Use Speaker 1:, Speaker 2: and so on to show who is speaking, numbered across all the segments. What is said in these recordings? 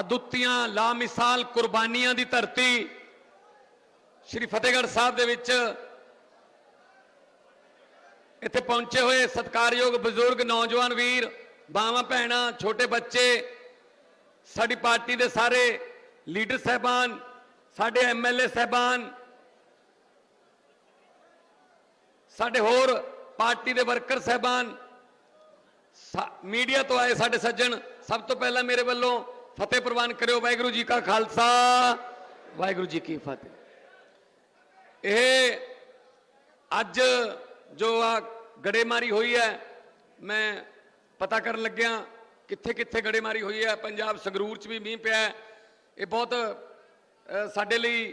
Speaker 1: ਅਦੁੱਤੀਆਂ ਲਾਮਿਸਾਲ ਕੁਰਬਾਨੀਆਂ ਦੀ ਧਰਤੀ ਸ਼੍ਰੀ ਫਤਿਹਗੜ੍ਹ ਸਾਹਿਬ ਦੇ ਵਿੱਚ ਇੱਥੇ ਪਹੁੰਚੇ ਹੋਏ ਸਤਿਕਾਰਯੋਗ ਬਜ਼ੁਰਗ ਨੌਜਵਾਨ ਵੀਰ, ਬਾਵਾਂ ਭੈਣਾਂ, ਛੋਟੇ ਬੱਚੇ, ਸਾਡੀ ਪਾਰਟੀ ਦੇ ਸਾਰੇ ਲੀਡਰ ਸਹਿਬਾਨ, ਸਾਡੇ ਐਮਐਲਏ ਸਹਿਬਾਨ, ਸਾਡੇ ਹੋਰ ਪਾਰਟੀ ਦੇ ਵਰਕਰ ਸਹਿਬਾਨ, ਸਾ- ਮੀਡੀਆ ਤੋਂ ਆਏ ਸਾਡੇ ਸੱਜਣ, ਸਭ ਤੋਂ ਪਹਿਲਾਂ ਮੇਰੇ ਵੱਲੋਂ ਫਤਿਹ ਪ੍ਰਵਾਨ ਕਰਿਓ, ਵਾਹਿਗੁਰੂ ਜੀ ਕਾ ਖਾਲਸਾ। ਵਾਹਿਗੁਰੂ ਜੀ ਕੀ ਫਤਿਹ। ਇਹ ਅੱਜ ਜੋ ਆ ਗੜੇਮਾਰੀ ਹੋਈ ਹੈ, ਮੈਂ ਪਤਾ ਕਰਨ ਲੱਗਿਆ ਕਿੱਥੇ ਕਿੱਥੇ ਗੜੇਮਾਰੀ ਹੋਈ ਹੈ। ਪੰਜਾਬ ਸੰਗਰੂਰ 'ਚ ਵੀ ਮੀਂਹ ਪਿਆ ਹੈ। ਇਹ ਬਹੁਤ ਸਾਡੇ ਲਈ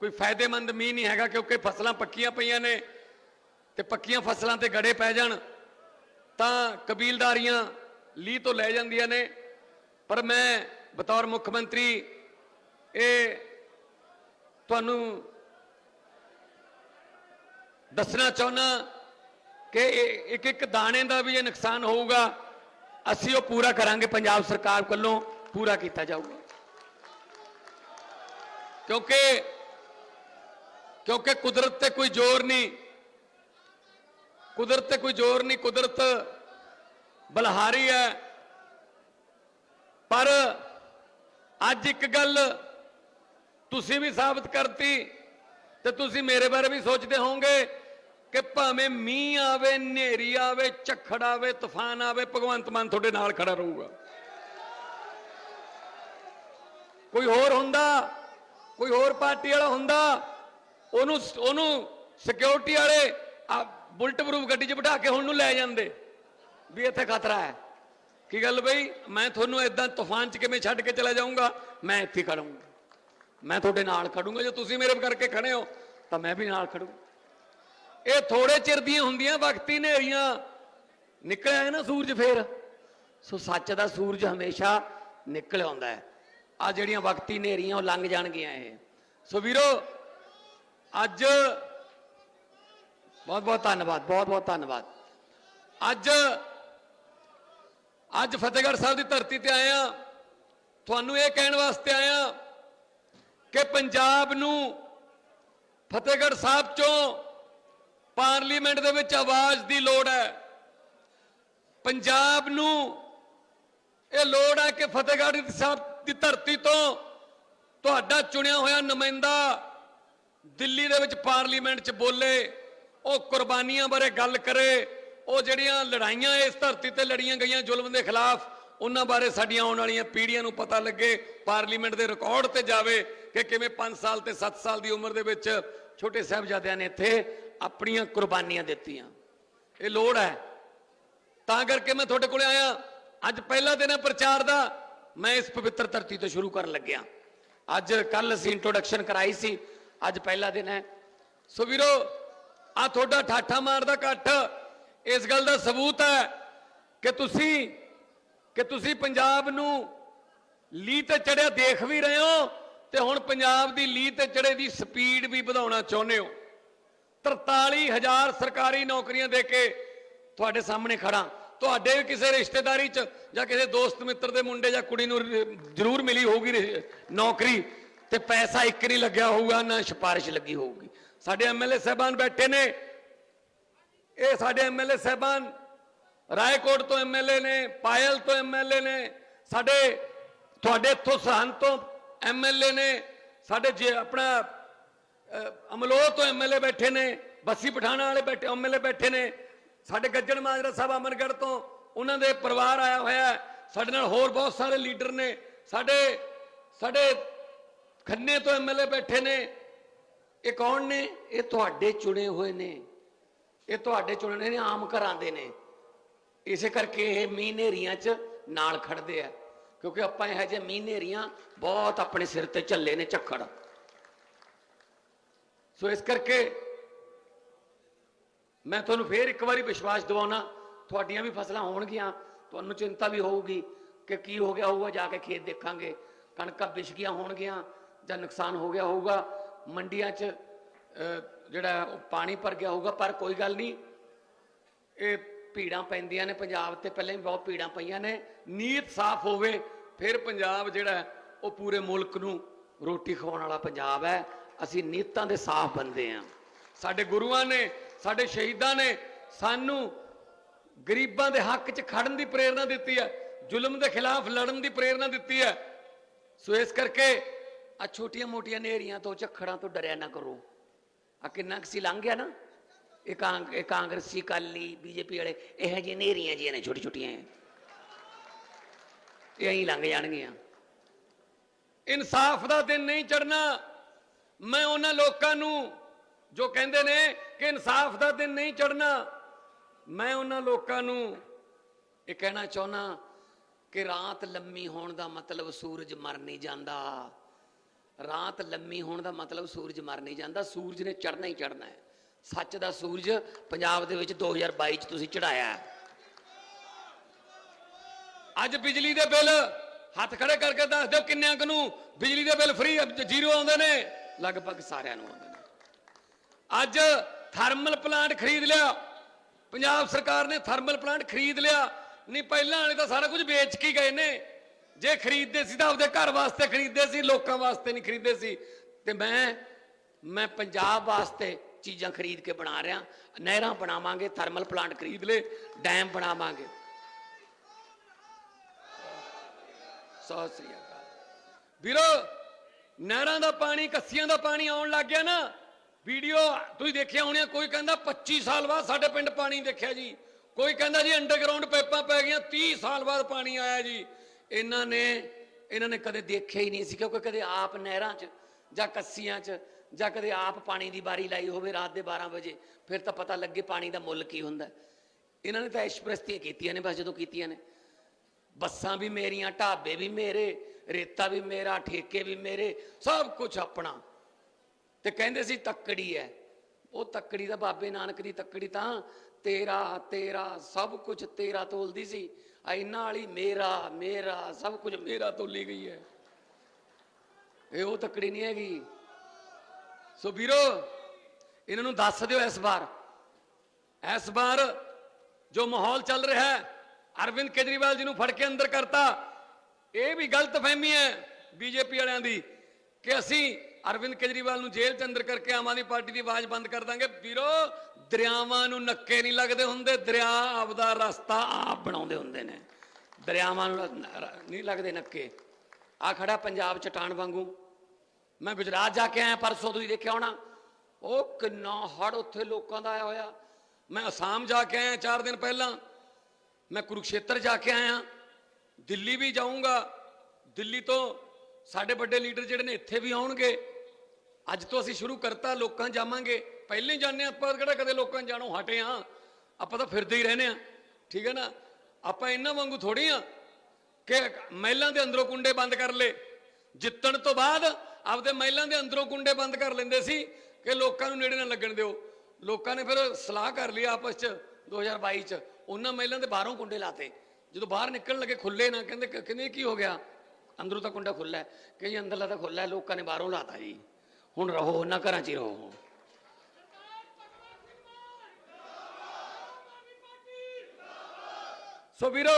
Speaker 1: ਕੋਈ ਫਾਇਦੇਮੰਦ ਮੀਂਹ ਨਹੀਂ ਹੈਗਾ ਕਿਉਂਕਿ ਫਸਲਾਂ ਪੱਕੀਆਂ ਪਈਆਂ ਨੇ ਤੇ ਪੱਕੀਆਂ ਫਸਲਾਂ ਤੇ ਗੜੇ ਪੈ ਜਾਣ ਤਾਂ ਕਬੀਲਦਾਰੀਆਂ ਲੀਹ ਤੋਂ ਲੈ ਜਾਂਦੀਆਂ ਨੇ। ਪਰ ਮੈਂ ਬਤੌਰ ਮੁੱਖ ਮੰਤਰੀ, ਇਹ ਤੁਹਾਨੂੰ ਦੱਸਣਾ ਚਾਹੁੰਦਾ ਕਿ ਇੱਕ ਇੱਕ ਦਾਣੇ ਦਾ ਵੀ ਇਹ ਨੁਕਸਾਨ ਹੋਊਗਾ, ਅਸੀਂ ਉਹ ਪੂਰਾ ਕਰਾਂਗੇ, ਪੰਜਾਬ ਸਰਕਾਰ ਵੱਲੋਂ ਪੂਰਾ ਕੀਤਾ ਜਾਊਗਾ। ਕਿਉਂਕਿ ਕਿਉਂਕਿ ਕੁਦਰਤ ਤੇ ਕੋਈ ਜ਼ੋਰ ਨਹੀਂ, ਕੁਦਰਤ ਤੇ ਕੋਈ ਜ਼ੋਰ ਨਹੀਂ, ਕੁਦਰਤ ਬਲਹਾਰੀ ਹੈ। ਪਰ ਅੱਜ ਇੱਕ ਗੱਲ ਤੁਸੀਂ ਵੀ ਸਾਬਤ ਕਰਤੀ ਤੇ ਤੁਸੀਂ ਮੇਰੇ ਬਾਰੇ ਵੀ ਸੋਚਦੇ ਹੋਵੋਗੇ ਕਿ ਭਾਵੇਂ ਮੀਂਹ ਆਵੇ, ਹਨੇਰੀ ਆਵੇ, ਝੱਖੜ ਆਵੇ, ਤੂਫਾਨ ਆਵੇ, ਭਗਵੰਤ ਮਾਨ ਤੁਹਾਡੇ ਨਾਲ ਖੜਾ ਰਹੂਗਾ। ਕੋਈ ਹੋਰ ਹੁੰਦਾ? ਕੋਈ ਹੋਰ ਪਾਰਟੀ ਵਾਲਾ ਹੁੰਦਾ? ਉਹਨੂੰ ਉਹਨੂੰ ਸਿਕਿਉਰਿਟੀ ਵਾਲੇ ਬੁਲਟ ਪ੍ਰੂਫ ਗੱਡੀ 'ਚ ਬਿਠਾ ਕੇ ਹੁਣ ਨੂੰ ਲੈ ਜਾਂਦੇ, ਵੀ ਇੱਥੇ ਖਤਰਾ ਹੈ। ਕੀ ਗੱਲ ਬਈ? ਮੈਂ ਤੁਹਾਨੂੰ ਇਦਾਂ ਤੂਫਾਨ 'ਚ ਕਿਵੇਂ ਛੱਡ ਕੇ ਚਲਾ ਜਾਊਂਗਾ? ਮੈਂ ਇੱਥੇ ਖੜੂੰਗਾ ਮੈਂ ਤੁਹਾਡੇ ਨਾਲ ਖੜੂੰਗਾ ਜੇ ਤੁਸੀਂ ਮੇਰੇ ਕਰਕੇ ਖੜੇ ਹੋ, ਤਾਂ ਮੈਂ ਵੀ ਨਾਲ ਖੜੂ ਇਹ ਥੋੜੇ ਚਿਰ ਦੀਆਂ ਹੁੰਦੀਆਂ ਵਕਤੀ ਹਨੇਰੀਆਂ। ਨਿਕਲਿਆ ਹੈ ਨਾ ਸੂਰਜ ਫੇਰ? ਸੋ ਸੱਚ ਦਾ ਸੂਰਜ ਹਮੇਸ਼ਾ ਨਿਕਲ ਆਉਂਦਾ ਹੈ। ਆ ਜਿਹੜੀਆਂ ਵਕਤੀ ਹਨੇਰੀਆਂ, ਉਹ ਲੰਘ ਜਾਣਗੀਆਂ ਇਹ। ਸੋ ਵੀਰੋ, ਅੱਜ ਬਹੁਤ ਬਹੁਤ ਧੰਨਵਾਦ ਬਹੁਤ ਬਹੁਤ ਧੰਨਵਾਦ। ਅੱਜ ਅੱਜ ਫਤਿਹਗੜ੍ਹ ਸਾਹਿਬ ਦੀ ਧਰਤੀ ਤੇ ਆਇਆ ਤੁਹਾਨੂੰ ਇਹ ਕਹਿਣ ਵਾਸਤੇ ਆਇਆ ਕਿ ਪੰਜਾਬ ਨੂੰ ਫਤਿਹਗੜ੍ਹ ਸਾਹਿਬ ਚੋਂ ਪਾਰਲੀਮੈਂਟ ਦੇ ਵਿੱਚ ਆਵਾਜ਼ ਦੀ ਲੋੜ ਹੈ। ਪੰਜਾਬ ਨੂੰ ਇਹ ਲੋੜ ਹੈ ਕਿ ਫਤਿਹਗੜ੍ਹ ਸਾਹਿਬ ਦੀ ਧਰਤੀ ਤੋਂ ਤੁਹਾਡਾ ਚੁਣਿਆ ਹੋਇਆ ਨੁਮਾਇੰਦਾ ਦਿੱਲੀ ਦੇ ਵਿੱਚ ਪਾਰਲੀਮੈਂਟ 'ਚ ਬੋਲੇ, ਉਹ ਕੁਰਬਾਨੀਆਂ ਬਾਰੇ ਗੱਲ ਕਰੇ ਉਹ ਜਿਹੜੀਆਂ ਲੜਾਈਆਂ ਇਸ ਧਰਤੀ ਤੇ ਲੜੀਆਂ ਗਈਆਂ ਜ਼ੁਲਮ ਦੇ ਖਿਲਾਫ, ਉਹਨਾਂ ਬਾਰੇ ਸਾਡੀਆਂ ਆਉਣ ਵਾਲੀਆਂ ਪੀੜ੍ਹੀਆਂ ਨੂੰ ਪਤਾ ਲੱਗੇ, ਪਾਰਲੀਮੈਂਟ ਦੇ ਰਿਕਾਰਡ ਤੇ ਜਾਵੇ ਕਿ ਕਿਵੇਂ 5 ਸਾਲ ਤੇ 7 ਸਾਲ ਦੀ ਉਮਰ ਦੇ ਵਿੱਚ ਛੋਟੇ ਸਾਹਿਬਜ਼ਾਦਿਆਂ ਨੇ ਇੱਥੇ ਆਪਣੀਆਂ ਕੁਰਬਾਨੀਆਂ ਦਿੱਤੀਆਂ। ਇਹ ਲੋੜ ਹੈ। ਤਾਂ ਕਰਕੇ ਮੈਂ ਤੁਹਾਡੇ ਕੋਲੇ ਆਇਆ। ਅੱਜ ਪਹਿਲਾ ਦਿਨ ਹੈ ਪ੍ਰਚਾਰ ਦਾ। ਮੈਂ ਇਸ ਪਵਿੱਤਰ ਧਰਤੀ ਤੋਂ ਸ਼ੁਰੂ ਕਰਨ ਲੱਗਿਆ। ਅੱਜ ਕੱਲ ਅਸੀਂ ਇੰਟਰੋਡਕਸ਼ਨ ਕਰਾਈ ਸੀ। ਅੱਜ ਪਹਿਲਾ ਦਿਨ ਹੈ। ਸੋ ਵੀਰੋ ਆ ਤੁਹਾਡਾ ਠਾਠਾ ਮਾਰਦਾ ਇਕੱਠ। ਇਸ ਗੱਲ ਦਾ ਸਬੂਤ ਹੈ ਕਿ ਤੁਸੀਂ ਕਿ ਤੁਸੀਂ ਪੰਜਾਬ ਨੂੰ ਲੀ ਤੇ ਚੜਿਆ ਦੇਖ ਵੀ ਰਹੇ ਹੋ ਤੇ ਹੁਣ ਪੰਜਾਬ ਦੀ ਲੀ ਤੇ ਚੜੇ ਦੀ ਸਪੀਡ ਵੀ ਵਧਾਉਣਾ ਚਾਹੁੰਦੇ ਹੋ। 43000 ਸਰਕਾਰੀ ਨੌਕਰੀਆਂ ਦੇ ਕੇ ਤੁਹਾਡੇ ਸਾਹਮਣੇ ਖੜਾ ਤੁਹਾਡੇ ਵੀ ਕਿਸੇ ਰਿਸ਼ਤੇਦਾਰੀ 'ਚ ਜਾਂ ਕਿਸੇ ਦੋਸਤ ਮਿੱਤਰ ਦੇ ਮੁੰਡੇ ਜਾਂ ਕੁੜੀ ਨੂੰ ਜ਼ਰੂਰ ਮਿਲੀ ਹੋਊਗੀ ਨੌਕਰੀ ਤੇ ਪੈਸਾ ਇੱਕ ਨਹੀਂ ਲੱਗਿਆ ਹੋਊਗਾ, ਨਾ ਸਿਫਾਰਿਸ਼ ਲੱਗੀ ਹੋਊਗੀ। ਸਾਡੇ ਐਮਐਲਏ ਸਹਿਬਾਨ ਬੈਠੇ ਨੇ। ਇਹ ਸਾਡੇ ਐਮਐਲਏ ਸਹਿਬਾਨ, ਰਾਏਕੋਟ ਤੋਂ ਐਮਐਲਏ ਨੇ, ਪਾਇਲ ਤੋਂ ਐਮਐਲਏ ਨੇ, ਸਾਡੇ, ਤੁਹਾਡੇ ਇੱਥੋਂ ਸਰਹੰਦ ਤੋਂ ਐਮਐਲਏ ਨੇ, ਸਾਡੇ ਜੇ ਆਪਣਾ ਅਮਲੋਹ ਤੋਂ ਐਮਐਲਏ ਬੈਠੇ ਨੇ, ਬੱਸੀ ਪਠਾਣਾ ਵਾਲੇ ਬੈਠੇ ਐਮਐਲਏ ਬੈਠੇ ਨੇ, ਸਾਡੇ ਗੱਜਣ ਮਾਜਰਾ ਸਾਹਿਬ ਅਮਰਗੜ੍ਹ ਤੋਂ, ਉਹਨਾਂ ਦੇ ਪਰਿਵਾਰ ਆਇਆ ਹੋਇਆ ਸਾਡੇ ਨਾਲ ਹੋਰ ਬਹੁਤ ਸਾਰੇ ਲੀਡਰ ਨੇ, ਸਾਡੇ ਸਾਡੇ ਖੰਨੇ ਤੋਂ ਐਮਐਲਏ ਬੈਠੇ ਨੇ, ਇਹ ਕੌਣ ਨੇ? ਇਹ ਤੁਹਾਡੇ ਚੁਣੇ ਹੋਏ ਨੇ। ਇਹ ਤੁਹਾਡੇ ਚੁਣੇ ਨੇ ਆਮ ਘਰਾਂ ਦੇ ਨੇ। ਇਸੇ ਕਰਕੇ ਇਹ ਮੀਂਹ ਨੇਰੀਆਂ 'ਚ ਨਾਲ ਖੜਦੇ ਆ। ਕਿਉਂਕਿ ਆਪਾਂ ਇਹ ਜਿਹੇ ਮੀਂਹ ਨੇਰੀਆਂ ਬਹੁਤ ਆਪਣੇ ਸਿਰ ਤੇ ਝੱਲੇ ਨੇ ਝੱਖੜ। ਸੋ ਇਸ ਕਰਕੇ ਮੈਂ ਤੁਹਾਨੂੰ ਫੇਰ ਇੱਕ ਵਾਰੀ ਵਿਸ਼ਵਾਸ ਦਿਵਾਉਣਾ ਤੁਹਾਡੀਆਂ ਵੀ ਫਸਲਾਂ ਹੋਣਗੀਆਂ ਤੁਹਾਨੂੰ ਚਿੰਤਾ ਵੀ ਹੋਊਗੀ ਕਿ ਕੀ ਹੋ ਗਿਆ ਹੋਊਗਾ ਜਾ ਕੇ ਖੇਤ ਦੇਖਾਂਗੇ। ਕਣਕਾਂ ਵਿਛ ਗਈਆਂ ਹੋਣਗੀਆਂ ਜਾਂ ਨੁਕਸਾਨ ਹੋ ਗਿਆ ਹੋਊਗਾ। ਮੰਡੀਆਂ 'ਚ ਅਹ, ਜਿਹੜਾ ਉਹ ਪਾਣੀ ਭਰ ਗਿਆ ਹੋਊਗਾ, ਪਰ ਕੋਈ ਗੱਲ ਨਹੀਂ। ਇਹ ਭੀੜਾਂ ਪੈਂਦੀਆਂ ਨੇ, ਪੰਜਾਬ ਤੇ ਪਹਿਲਾਂ ਵੀ ਬਹੁਤ ਭੀੜਾਂ ਪਈਆਂ ਨੇ। ਨੀਤ ਸਾਫ਼ ਹੋਵੇ, ਫਿਰ ਪੰਜਾਬ ਜਿਹੜਾ ਉਹ ਪੂਰੇ ਮੁਲਕ ਨੂੰ ਰੋਟੀ ਖਵਾਉਣ ਵਾਲਾ ਪੰਜਾਬ ਹੈ। ਅਸੀਂ ਨੀਤਾਂ ਦੇ ਸਾਫ਼ ਬੰਦੇ ਆ ਸਾਡੇ ਗੁਰੂਆਂ ਨੇ, ਸਾਡੇ ਸ਼ਹੀਦਾਂ ਨੇ ਸਾਨੂੰ ਗਰੀਬਾਂ ਦੇ ਹੱਕ 'ਚ ਖੜਨ ਦੀ ਪ੍ਰੇਰਣਾ ਦਿੱਤੀ ਹੈ, ਜ਼ੁਲਮ ਦੇ ਖਿਲਾਫ ਲੜਨ ਦੀ ਪ੍ਰੇਰਣਾ ਦਿੱਤੀ ਹੈ। ਸੋ ਇਸ ਕਰਕੇ ਆ ਛੋਟੀਆਂ ਮੋਟੀਆਂ ਨੇਰੀਆਂ ਤੋਂ, ਝੱਖੜਾਂ ਤੋਂ ਡਰਿਆ ਨਾ ਕਰੋ। ਆ ਕਿੰਨਾ ਕੁ ਸੀ ਲੰਘ ਗਿਆ ਨਾ? ਇਹ ਕਾਂ ਇਹ ਕਾਂਗਰਸੀ ਕਾਲੀ ਬੀਜੇਪੀ ਵਾਲੇ, ਇਹੋ ਜਿਹੇ ਨੇਰੀਆਂ ਜੀਆਂ ਨੇ ਛੋਟੀ ਛੋਟੀਆਂ ਇਹ ਐਂ ਲੰਘ ਜਾਣਗੀਆਂ। ਇਨਸਾਫ ਦਾ ਦਿਨ ਨਹੀਂ ਚੜਨਾ ਮੈਂ ਉਹਨਾਂ ਲੋਕਾਂ ਨੂੰ ਜੋ ਕਹਿੰਦੇ ਨੇ ਕਿ ਇਨਸਾਫ ਦਾ ਦਿਨ ਨਹੀਂ ਚੜਨਾ ਮੈਂ ਉਹਨਾਂ ਲੋਕਾਂ ਨੂੰ ਇਹ ਕਹਿਣਾ ਚਾਹੁੰਦਾ ਕਿ ਰਾਤ ਲੰਮੀ ਹੋਣ ਦਾ ਮਤਲਬ ਸੂਰਜ ਮਰ ਨਹੀਂ ਜਾਂਦਾ। ਰਾਤ ਲੰਮੀ ਹੋਣ ਦਾ ਮਤਲਬ ਸੂਰਜ ਮਰ ਨਹੀਂ ਜਾਂਦਾ, ਸੂਰਜ ਨੇ ਚੜਨਾ ਹੀ ਚੜਨਾ ਹੈ। ਸੱਚ ਦਾ ਸੂਰਜ ਪੰਜਾਬ ਦੇ ਵਿੱਚ 2022 ਚ ਤੁਸੀਂ ਚੜਾਇਆ ਅੱਜ ਬਿਜਲੀ ਦੇ ਬਿੱਲ ਹੱਥ ਖੜੇ ਕਰਕੇ ਦੱਸ ਦਿਓ ਕਿੰਨਿਆਂ ਕੁ ਨੂੰ ਬਿਜਲੀ ਦੇ ਬਿੱਲ ਫ੍ਰੀ ਜ਼ੀਰੋ ਆਉਂਦੇ ਨੇ, ਲਗਭਗ ਸਾਰਿਆਂ ਨੂੰ ਆਉਂਦੇ ਨੇ। ਅੱਜ ਥਰਮਲ ਪਲਾਂਟ ਖਰੀਦ ਲਿਆ, ਪੰਜਾਬ ਸਰਕਾਰ ਨੇ ਥਰਮਲ ਪਲਾਂਟ ਖਰੀਦ ਲਿਆ। ਨਹੀਂ, ਪਹਿਲਾਂ ਵਾਲੇ ਤਾਂ ਸਾਰਾ ਕੁਝ ਵੇਚ ਕੇ ਗਏ ਨੇ। ਜੇ ਖਰੀਦਦੇ ਸੀ ਤਾਂ ਆਪਦੇ ਘਰ ਵਾਸਤੇ ਖਰੀਦਦੇ ਸੀ, ਲੋਕਾਂ ਵਾਸਤੇ ਨਹੀਂ ਖਰੀਦਦੇ ਸੀ। ਤੇ ਮੈਂ ਮੈਂ ਪੰਜਾਬ ਵਾਸਤੇ ਚੀਜ਼ਾਂ ਖਰੀਦ ਕੇ ਬਣਾ ਰਿਹਾ। ਨਹਿਰਾਂ ਬਣਾਵਾਂਗੇ ਥਰਮਲ ਪਲਾਂਟ ਖਰੀਦ ਲੇ ਡੈਮ ਬਣਾਵਾਂਗੇ। ਸਤਿ ਸ੍ਰੀ ਅਕਾਲ। ਵੀਰੋ, ਨਹਿਰਾਂ ਦਾ ਪਾਣੀ, ਕੱਸੀਆਂ ਦਾ ਪਾਣੀ ਆਉਣ ਲੱਗ ਗਿਆ ਨਾ। ਵੀਡੀਓ ਤੁਸੀਂ ਦੇਖਿਆ ਹੋਣੀਆਂ, ਕੋਈ ਕਹਿੰਦਾ 25 ਸਾਲ ਬਾਅਦ ਸਾਡੇ ਪਿੰਡ ਪਾਣੀ ਦੇਖਿਆ ਜੀ। ਕੋਈ ਕਹਿੰਦਾ ਜੀ ਅੰਡਰਗਰਾਉਂਡ ਪਾਈਪਾਂ ਪੈ ਗਈਆਂ 30 ਸਾਲ ਬਾਅਦ ਪਾਣੀ ਆਇਆ ਜੀ। ਇਹਨਾਂ ਨੇ ਇਹਨਾਂ ਨੇ ਕਦੇ ਦੇਖਿਆ ਹੀ ਨਹੀਂ ਸੀ ਕਿਉਂਕਿ ਕਦੇ ਆਪ ਨਹਿਰਾਂ 'ਚ ਜਾਂ ਕੱਸੀਆਂ 'ਚ ਜਾਂ ਕਦੇ ਆਪ ਪਾਣੀ ਦੀ ਬਾਰੀ ਲਾਈ ਹੋਵੇ ਰਾਤ ਦੇ 12 ਵਜੇ, ਫਿਰ ਤਾਂ ਪਤਾ ਲੱਗੇ ਪਾਣੀ ਦਾ ਮੁੱਲ ਕੀ ਹੁੰਦਾ। ਇਹਨਾਂ ਨੇ ਤਾਂ ਐਸ਼ਪ੍ਰਸਤੀਆਂ ਕੀਤੀਆਂ ਨੇ ਬਸ ਜਦੋਂ ਕੀਤੀਆਂ ਨੇ। ਬੱਸਾਂ ਵੀ ਮੇਰੀਆਂ, ਢਾਬੇ ਵੀ ਮੇਰੇ, ਰੇਤਾ ਵੀ ਮੇਰਾ, ਠੇਕੇ ਵੀ ਮੇਰੇ, ਸਭ ਕੁਝ ਆਪਣਾ। ਤੇ ਕਹਿੰਦੇ ਸੀ ਤੱਕੜੀ ਹੈ ਉਹ ਤੱਕੜੀ ਦਾ ਬਾਬੇ ਨਾਨਕ ਦੀ ਤੱਕੜੀ ਤਾਂ ਤੇਰਾ ਤੇਰਾ, ਸਭ ਕੁਝ ਤੇਰਾ ਤੋਲਦੀ ਸੀ। ਆ ਇਹਨਾਂ ਵਾਲੀ ਮੇਰਾ ਮੇਰਾ, ਸਭ ਕੁਝ ਮੇਰਾ ਤੋਂ ਤੋਲੀ ਗਈ ਹੈ। ਇਹ ਉਹ ਤਕੜੀ ਨਹੀਂ ਹੈਗੀ। ਸੋ ਵੀਰੋ, ਇਹਨਾਂ ਨੂੰ ਦੱਸ ਦਿਓ ਇਸ ਵਾਰ। ਇਸ ਵਾਰ ਜੋ ਮਾਹੌਲ ਚੱਲ ਰਿਹਾ ਹੈ, ਅਰਵਿੰਦ ਕੇਜਰੀਵਾਲ ਜੀ ਨੂੰ ਫੜ ਕੇ ਅੰਦਰ ਕਰਤਾ। ਇਹ ਵੀ ਗਲਤ ਫਹਿਮੀ ਹੈ ਬੀਜੇਪੀ ਵਾਲਿਆਂ ਦੀ ਕਿ ਅਸੀਂ ਅਰਵਿੰਦ ਕੇਜਰੀਵਾਲ ਨੂੰ ਜੇਲ੍ਹ 'ਚ ਅੰਦਰ ਕਰਕੇ ਆਮ ਆਦਮੀ ਪਾਰਟੀ ਦੀ ਆਵਾਜ਼ ਬੰਦ ਕਰ ਦਾਂਗੇ। ਵੀਰੋ, ਦਰਿਆਵਾਂ ਨੂੰ ਨੱਕੇ ਨਹੀਂ ਲੱਗਦੇ ਹੁੰਦੇ, ਦਰਿਆ ਆਪਦਾ ਰਸਤਾ ਆਪ ਬਣਾਉਂਦੇ ਹੁੰਦੇ ਨੇ। ਦਰਿਆਵਾਂ ਨੂੰ ਨਹੀਂ ਲੱਗਦੇ ਨੱਕੇ। ਆ ਖੜਾ ਪੰਜਾਬ ਚਟਾਨ ਵਾਂਗੂ। ਮੈਂ ਗੁਜਰਾਤ ਜਾ ਕੇ ਆਇਆ ਪਰਸੋਂ, ਤੁਸੀਂ ਦੇਖਿਆ ਹੋਣਾ। ਉਹ ਕਿੰਨਾ ਹੜ ਉੱਥੇ ਲੋਕਾਂ ਦਾ ਆਇਆ ਹੋਇਆ। ਮੈਂ ਅਸਾਮ ਜਾ ਕੇ ਆਇਆ 4 ਦਿਨ ਪਹਿਲਾਂ। ਮੈਂ ਕੁਰੂਕਸ਼ੇਤਰ ਜਾ ਕੇ ਆਇਆ। ਦਿੱਲੀ ਵੀ ਜਾਊਂਗਾ। ਦਿੱਲੀ ਤੋਂ ਸਾਡੇ ਵੱਡੇ ਲੀਡਰ ਜਿਹੜੇ ਨੇ ਇੱਥੇ ਵੀ ਆਉਣਗੇ। ਅੱਜ ਤੋਂ ਅਸੀਂ ਸ਼ੁਰੂ ਕਰਤਾ ਲੋਕਾਂ ਜਾਵਾਂਗੇ। ਪਹਿਲਾਂ ਹੀ ਜਾਂਦੇ ਹਾਂ, ਆਪਾਂ ਕਿਹੜਾ ਕਦੇ ਲੋਕਾਂ ਜਾਣੋਂ ਹਟੇ ਆ ਆਪਾਂ ਤਾਂ ਫਿਰਦੇ ਹੀ ਰਹਿੰਦੇ ਆ ਠੀਕ ਹੈ ਨਾ? ਆਪਾਂ ਇਹਨਾਂ ਵਾਂਗੂ ਥੋੜੀ ਆ ਕਿ ਮਹਿਲਾਂ ਦੇ ਅੰਦਰੋਂ ਕੁੰਡੇ ਬੰਦ ਕਰ ਲੇ ਜਿੱਤਣ ਤੋਂ ਬਾਅਦ ਆਪਦੇ ਮਹਿਲਾਂ ਦੇ ਅੰਦਰੋਂ ਕੁੰਡੇ ਬੰਦ ਕਰ ਲੈਂਦੇ ਸੀ ਕਿ ਲੋਕਾਂ ਨੂੰ ਨੇੜੇ ਨਾ ਲੱਗਣ ਦਿਓ। ਲੋਕਾਂ ਨੇ ਫਿਰ ਸਲਾਹ ਕਰ ਲਈ ਆਪਸ ਚ 2022 ਚ। ਉਹਨਾਂ ਮਹਿਲਾਂ ਦੇ ਬਾਹਰੋਂ ਕੁੰਡੇ ਲਾਤੇ। ਜਦੋਂ ਬਾਹਰ ਨਿਕਲਣ ਲੱਗੇ ਖੁੱਲੇ ਨਾ ਕਹਿੰਦੇ ਕਹਿੰਦੇ ਕੀ ਹੋ ਗਿਆ? ਅੰਦਰੋਂ ਤਾਂ ਕੁੰਡਾ ਖੁੱਲਾ ਹੈ। ਕਿ ਜੀ ਅੰਦਰਲਾ ਤਾਂ ਖੁੱਲਾ ਹੈ ਲੋਕਾਂ ਨੇ ਬਾਹਰੋਂ ਲਾਤਾ ਜੀ। ਹੁਣ ਰਹੋ, ਉਹਨਾਂ ਘਰਾਂ 'ਚ ਹੀ ਰਹੋ। ਸੋ ਵੀਰੋ,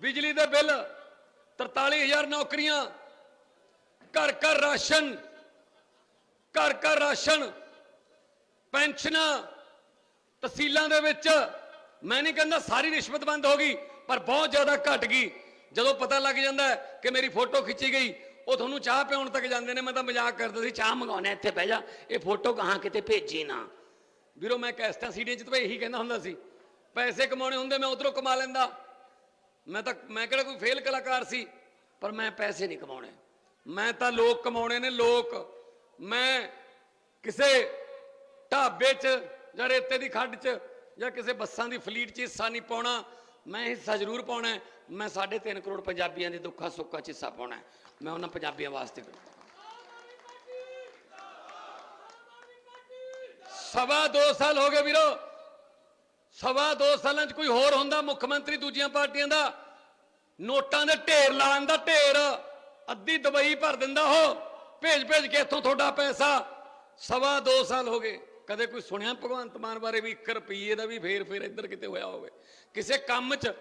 Speaker 1: ਬਿਜਲੀ ਦੇ ਬਿੱਲ 43000 ਨੌਕਰੀਆਂ, ਘਰ ਘਰ ਰਾਸ਼ਨ, ਘਰ ਘਰ ਰਾਸ਼ਨ, ਪੈਨਸ਼ਨਾਂ, ਤਹਿਸੀਲਾਂ ਦੇ ਵਿੱਚ, ਮੈਂ ਨਹੀਂ ਕਹਿੰਦਾ ਸਾਰੀ ਰਿਸ਼ਵਤ ਬੰਦ ਹੋ ਗਈ, ਪਰ ਬਹੁਤ ਜ਼ਿਆਦਾ ਘਟ ਗਈ। ਜਦੋਂ ਪਤਾ ਲੱਗ ਜਾਂਦਾ ਕਿ ਮੇਰੀ ਫੋਟੋ ਖਿੱਚੀ ਗਈ ਉਹ ਤੁਹਾਨੂੰ ਚਾਹ ਪਿਉਣ ਤੱਕ ਜਾਂਦੇ ਨੇ, ਮੈਂ ਤਾਂ ਮਜ਼ਾਕ ਕਰਦਾ ਸੀ, ਚਾਹ ਮੰਗਾਉਣਾ ਇੱਥੇ ਬਹਿ ਜਾ, ਇਹ ਫੋਟੋ ਕਹਾਂ ਕਿਤੇ ਭੇਜੀ ਨਾ। ਵੀਰੋ, ਮੈਂ ਕੈਸਟਾਂ ਸੀਡੀਆਂ 'ਚ ਤਾਂ ਇਹੀ ਕਹਿੰਦਾ ਹੁੰਦਾ ਸੀ, ਪੈਸੇ ਕਮਾਉਣੇ ਹੁੰਦੇ, ਮੈਂ ਉਧਰੋਂ ਕਮਾ ਲੈਂਦਾ। ਮੈਂ ਤਾਂ, ਮੈਂ ਕਿਹੜਾ ਕੋਈ ਫੇਲ ਕਲਾਕਾਰ ਸੀ, ਪਰ ਮੈਂ ਪੈਸੇ ਨਹੀਂ ਕਮਾਉਣੇ। ਮੈਂ ਤਾਂ ਲੋਕ ਕਮਾਉਣੇ ਨੇ, ਲੋਕ। ਮੈਂ ਕਿਸੇ ਢਾਬੇ 'ਚ ਜਾਂ ਰੇਤੇ ਦੀ ਖੱਡ 'ਚ ਜਾਂ ਕਿਸੇ ਬੱਸਾਂ ਦੀ ਫਲੀਟ 'ਚ ਹਿੱਸਾ ਨਹੀਂ ਪਾਉਣਾ। ਮੈਂ ਹਿੱਸਾ ਜ਼ਰੂਰ ਪਾਉਣਾ ਹੈ। ਮੈਂ 3.5 ਕਰੋੜ ਪੰਜਾਬੀਆਂ ਦੇ ਦੁੱਖਾਂ ਸੁੱਖਾਂ 'ਚ ਹਿੱਸਾ ਪਾਉਣਾ ਮੈਂ ਉਹਨਾਂ ਪੰਜਾਬੀਆਂ ਵਾਸਤੇ ਕਰਦਾ ਸਵਾ ਦੋ ਸਾਲ ਹੋ ਗਏ ਵੀਰੋ। ਸਵਾ ਦੋ ਸਾਲਾਂ 'ਚ ਕੋਈ ਹੋਰ ਹੁੰਦਾ ਮੁੱਖ ਮੰਤਰੀ ਦੂਜੀਆਂ ਪਾਰਟੀਆਂ ਦਾ? ਨੋਟਾਂ ਦੇ ਢੇਰ ਲਾਉਣ ਦਾ ਢੇਰ। ਅੱਧੀ ਦਵਾਈ ਭਰ ਦਿੰਦਾ ਉਹ। ਭੇਜ ਭੇਜ ਕੇ ਇੱਥੋਂ ਤੁਹਾਡਾ ਪੈਸਾ। ਸਵਾ ਦੋ ਸਾਲ ਹੋ ਗਏ। ਕਦੇ ਕੋਈ ਸੁਣਿਆ ਭਗਵੰਤ ਮਾਨ ਬਾਰੇ ਵੀ 1 ਰੁਪਈਏ ਦਾ ਵੀ ਫੇਰ ਫੇਰ ਇੱਧਰ ਕਿਤੇ ਹੋਇਆ ਹੋਵੇ? ਕਿਸੇ ਕੰਮ 'ਚ,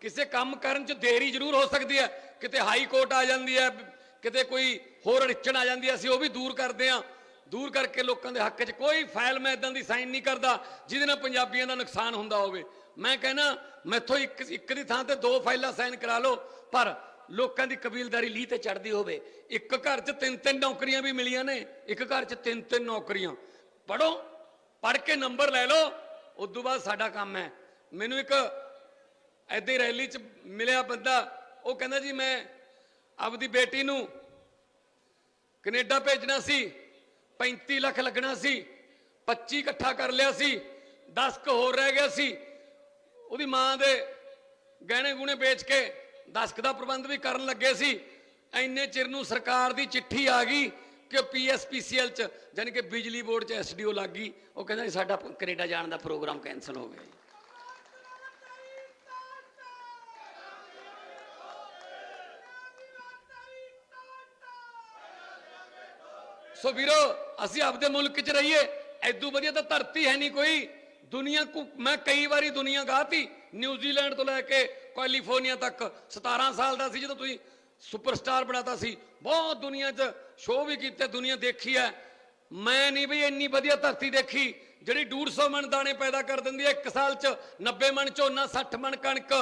Speaker 1: ਕਿਸੇ ਕੰਮ ਕਰਨ 'ਚ ਦੇਰੀ ਜ਼ਰੂਰ ਹੋ ਸਕਦੀ ਹੈ। ਕਿਤੇ ਹਾਈ ਕੋਰਟ ਆ ਜਾਂਦੀ ਹੈ, ਕਿਤੇ ਕੋਈ ਹੋਰ ਅੜਚਣ ਆ ਜਾਂਦੀ ਹੈ, ਅਸੀਂ ਉਹ ਵੀ ਦੂਰ ਕਰਦੇ ਹਾਂ। ਦੂਰ ਕਰਕੇ ਲੋਕਾਂ ਦੇ ਹੱਕ 'ਚ ਕੋਈ ਫਾਈਲ ਮੈਂ ਇਦਾਂ ਦੀ ਸਾਈਨ ਨਹੀਂ ਕਰਦਾ, ਜਿਹਦੇ ਨਾਲ ਪੰਜਾਬੀਆਂ ਦਾ ਨੁਕਸਾਨ ਹੁੰਦਾ ਹੋਵੇ। ਮੈਂ ਕਹਿੰਦਾ, ਮੈਥੋਂ ਇੱਕ ਇੱਕ ਦੀ ਥਾਂ ਤੇ ਦੋ ਫਾਈਲਾਂ ਸਾਈਨ ਕਰਾ ਲਓ, ਪਰ ਲੋਕਾਂ ਦੀ ਕਬੀਲਦਾਰੀ ਲੀਹ ਤੇ ਚੜਦੀ ਹੋਵੇ। ਇੱਕ ਘਰ 'ਚ ਤਿੰਨ ਤਿੰਨ ਨੌਕਰੀਆਂ ਵੀ ਮਿਲੀਆਂ ਨੇ, ਇੱਕ ਘਰ 'ਚ ਤਿੰਨ ਤਿੰਨ ਨੌਕਰੀਆਂ। ਪੜੋ ਪੜ ਕੇ ਨੰਬਰ ਲੈ ਲਓ ਉਸ ਤੋਂ ਬਾਅਦ ਸਾਡਾ ਕੰਮ ਹੈ। ਮੈਨੂੰ ਇੱਕ ਐਦਾਂ ਰੈਲੀ 'ਚ ਮਿਲਿਆ ਬੰਦਾ ਉਹ ਕਹਿੰਦਾ ਜੀ ਮੈਂ ਆਪਦੀ ਬੇਟੀ ਨੂੰ ਕੈਨੇਡਾ ਭੇਜਣਾ ਸੀ 35 ਲੱਖ ਲੱਗਣਾ ਸੀ 25 ਇਕੱਠਾ ਕਰ ਲਿਆ ਸੀ 10 ਕ ਹੋਰ ਰਹਿ ਗਿਆ ਸੀ। ਉਹਦੀ ਮਾਂ ਦੇ ਗਹਿਣੇ ਗੁਣੇ ਵੇਚ ਕੇ 10 ਕ ਦਾ ਪ੍ਰਬੰਧ ਵੀ ਕਰਨ ਲੱਗੇ ਸੀ। ਐਨੇ ਚਿਰ ਨੂੰ ਸਰਕਾਰ ਦੀ ਚਿੱਠੀ ਆ ਗਈ ਕਿ ਪੀਐਸਪੀਸੀਐਲ ਚ ਯਾਨੀ ਕਿ ਬਿਜਲੀ ਬੋਰਡ ਚ ਐਸਡੀਓ ਲੱਗ ਗਈ। ਉਹ ਕਹਿੰਦਾ ਜੀ ਸਾਡਾ ਕੈਨੇਡਾ ਜਾਣ ਦਾ ਪ੍ਰੋਗਰਾਮ ਕੈਨਸਲ ਹੋ ਗਿਆ ਸੋ ਵੀਰੋ, ਅਸੀਂ ਆਪਦੇ ਮੁਲਕ 'ਚ ਰਹੀਏ, ਐਦੂ ਵਧੀਆ ਤਾਂ ਧਰਤੀ ਹੈ ਨਹੀਂ ਕੋਈ। ਦੁਨੀਆ ਕੋ ਮੈਂ ਕਈ ਵਾਰੀ ਦੁਨੀਆ ਗਾਤੀ ਨਿਊਜ਼ੀਲੈਂਡ ਤੋਂ ਲੈ ਕੇ ਕੈਲੀਫੋਰਨੀਆ ਤੱਕ। 17 ਸਾਲ ਦਾ ਸੀ ਜਦੋਂ ਤੁਸੀਂ ਸੁਪਰਸਟਾਰ ਬਣਾਤਾ ਸੀ। ਬਹੁਤ ਦੁਨੀਆ 'ਚ ਸ਼ੋਅ ਵੀ ਕੀਤੇ, ਦੁਨੀਆ ਦੇਖੀ ਹੈ। ਮੈਂ ਨਹੀਂ ਬਈ ਇੰਨੀ ਵਧੀਆ ਧਰਤੀ ਦੇਖੀ, ਜਿਹੜੀ 150 ਮਣ ਦਾਣੇ ਪੈਦਾ ਕਰ ਦਿੰਦੀ ਹੈ ਇੱਕ ਸਾਲ 'ਚ। 90 ਮਣ ਝੋਨਾ 60 ਮਣ ਕਣਕ।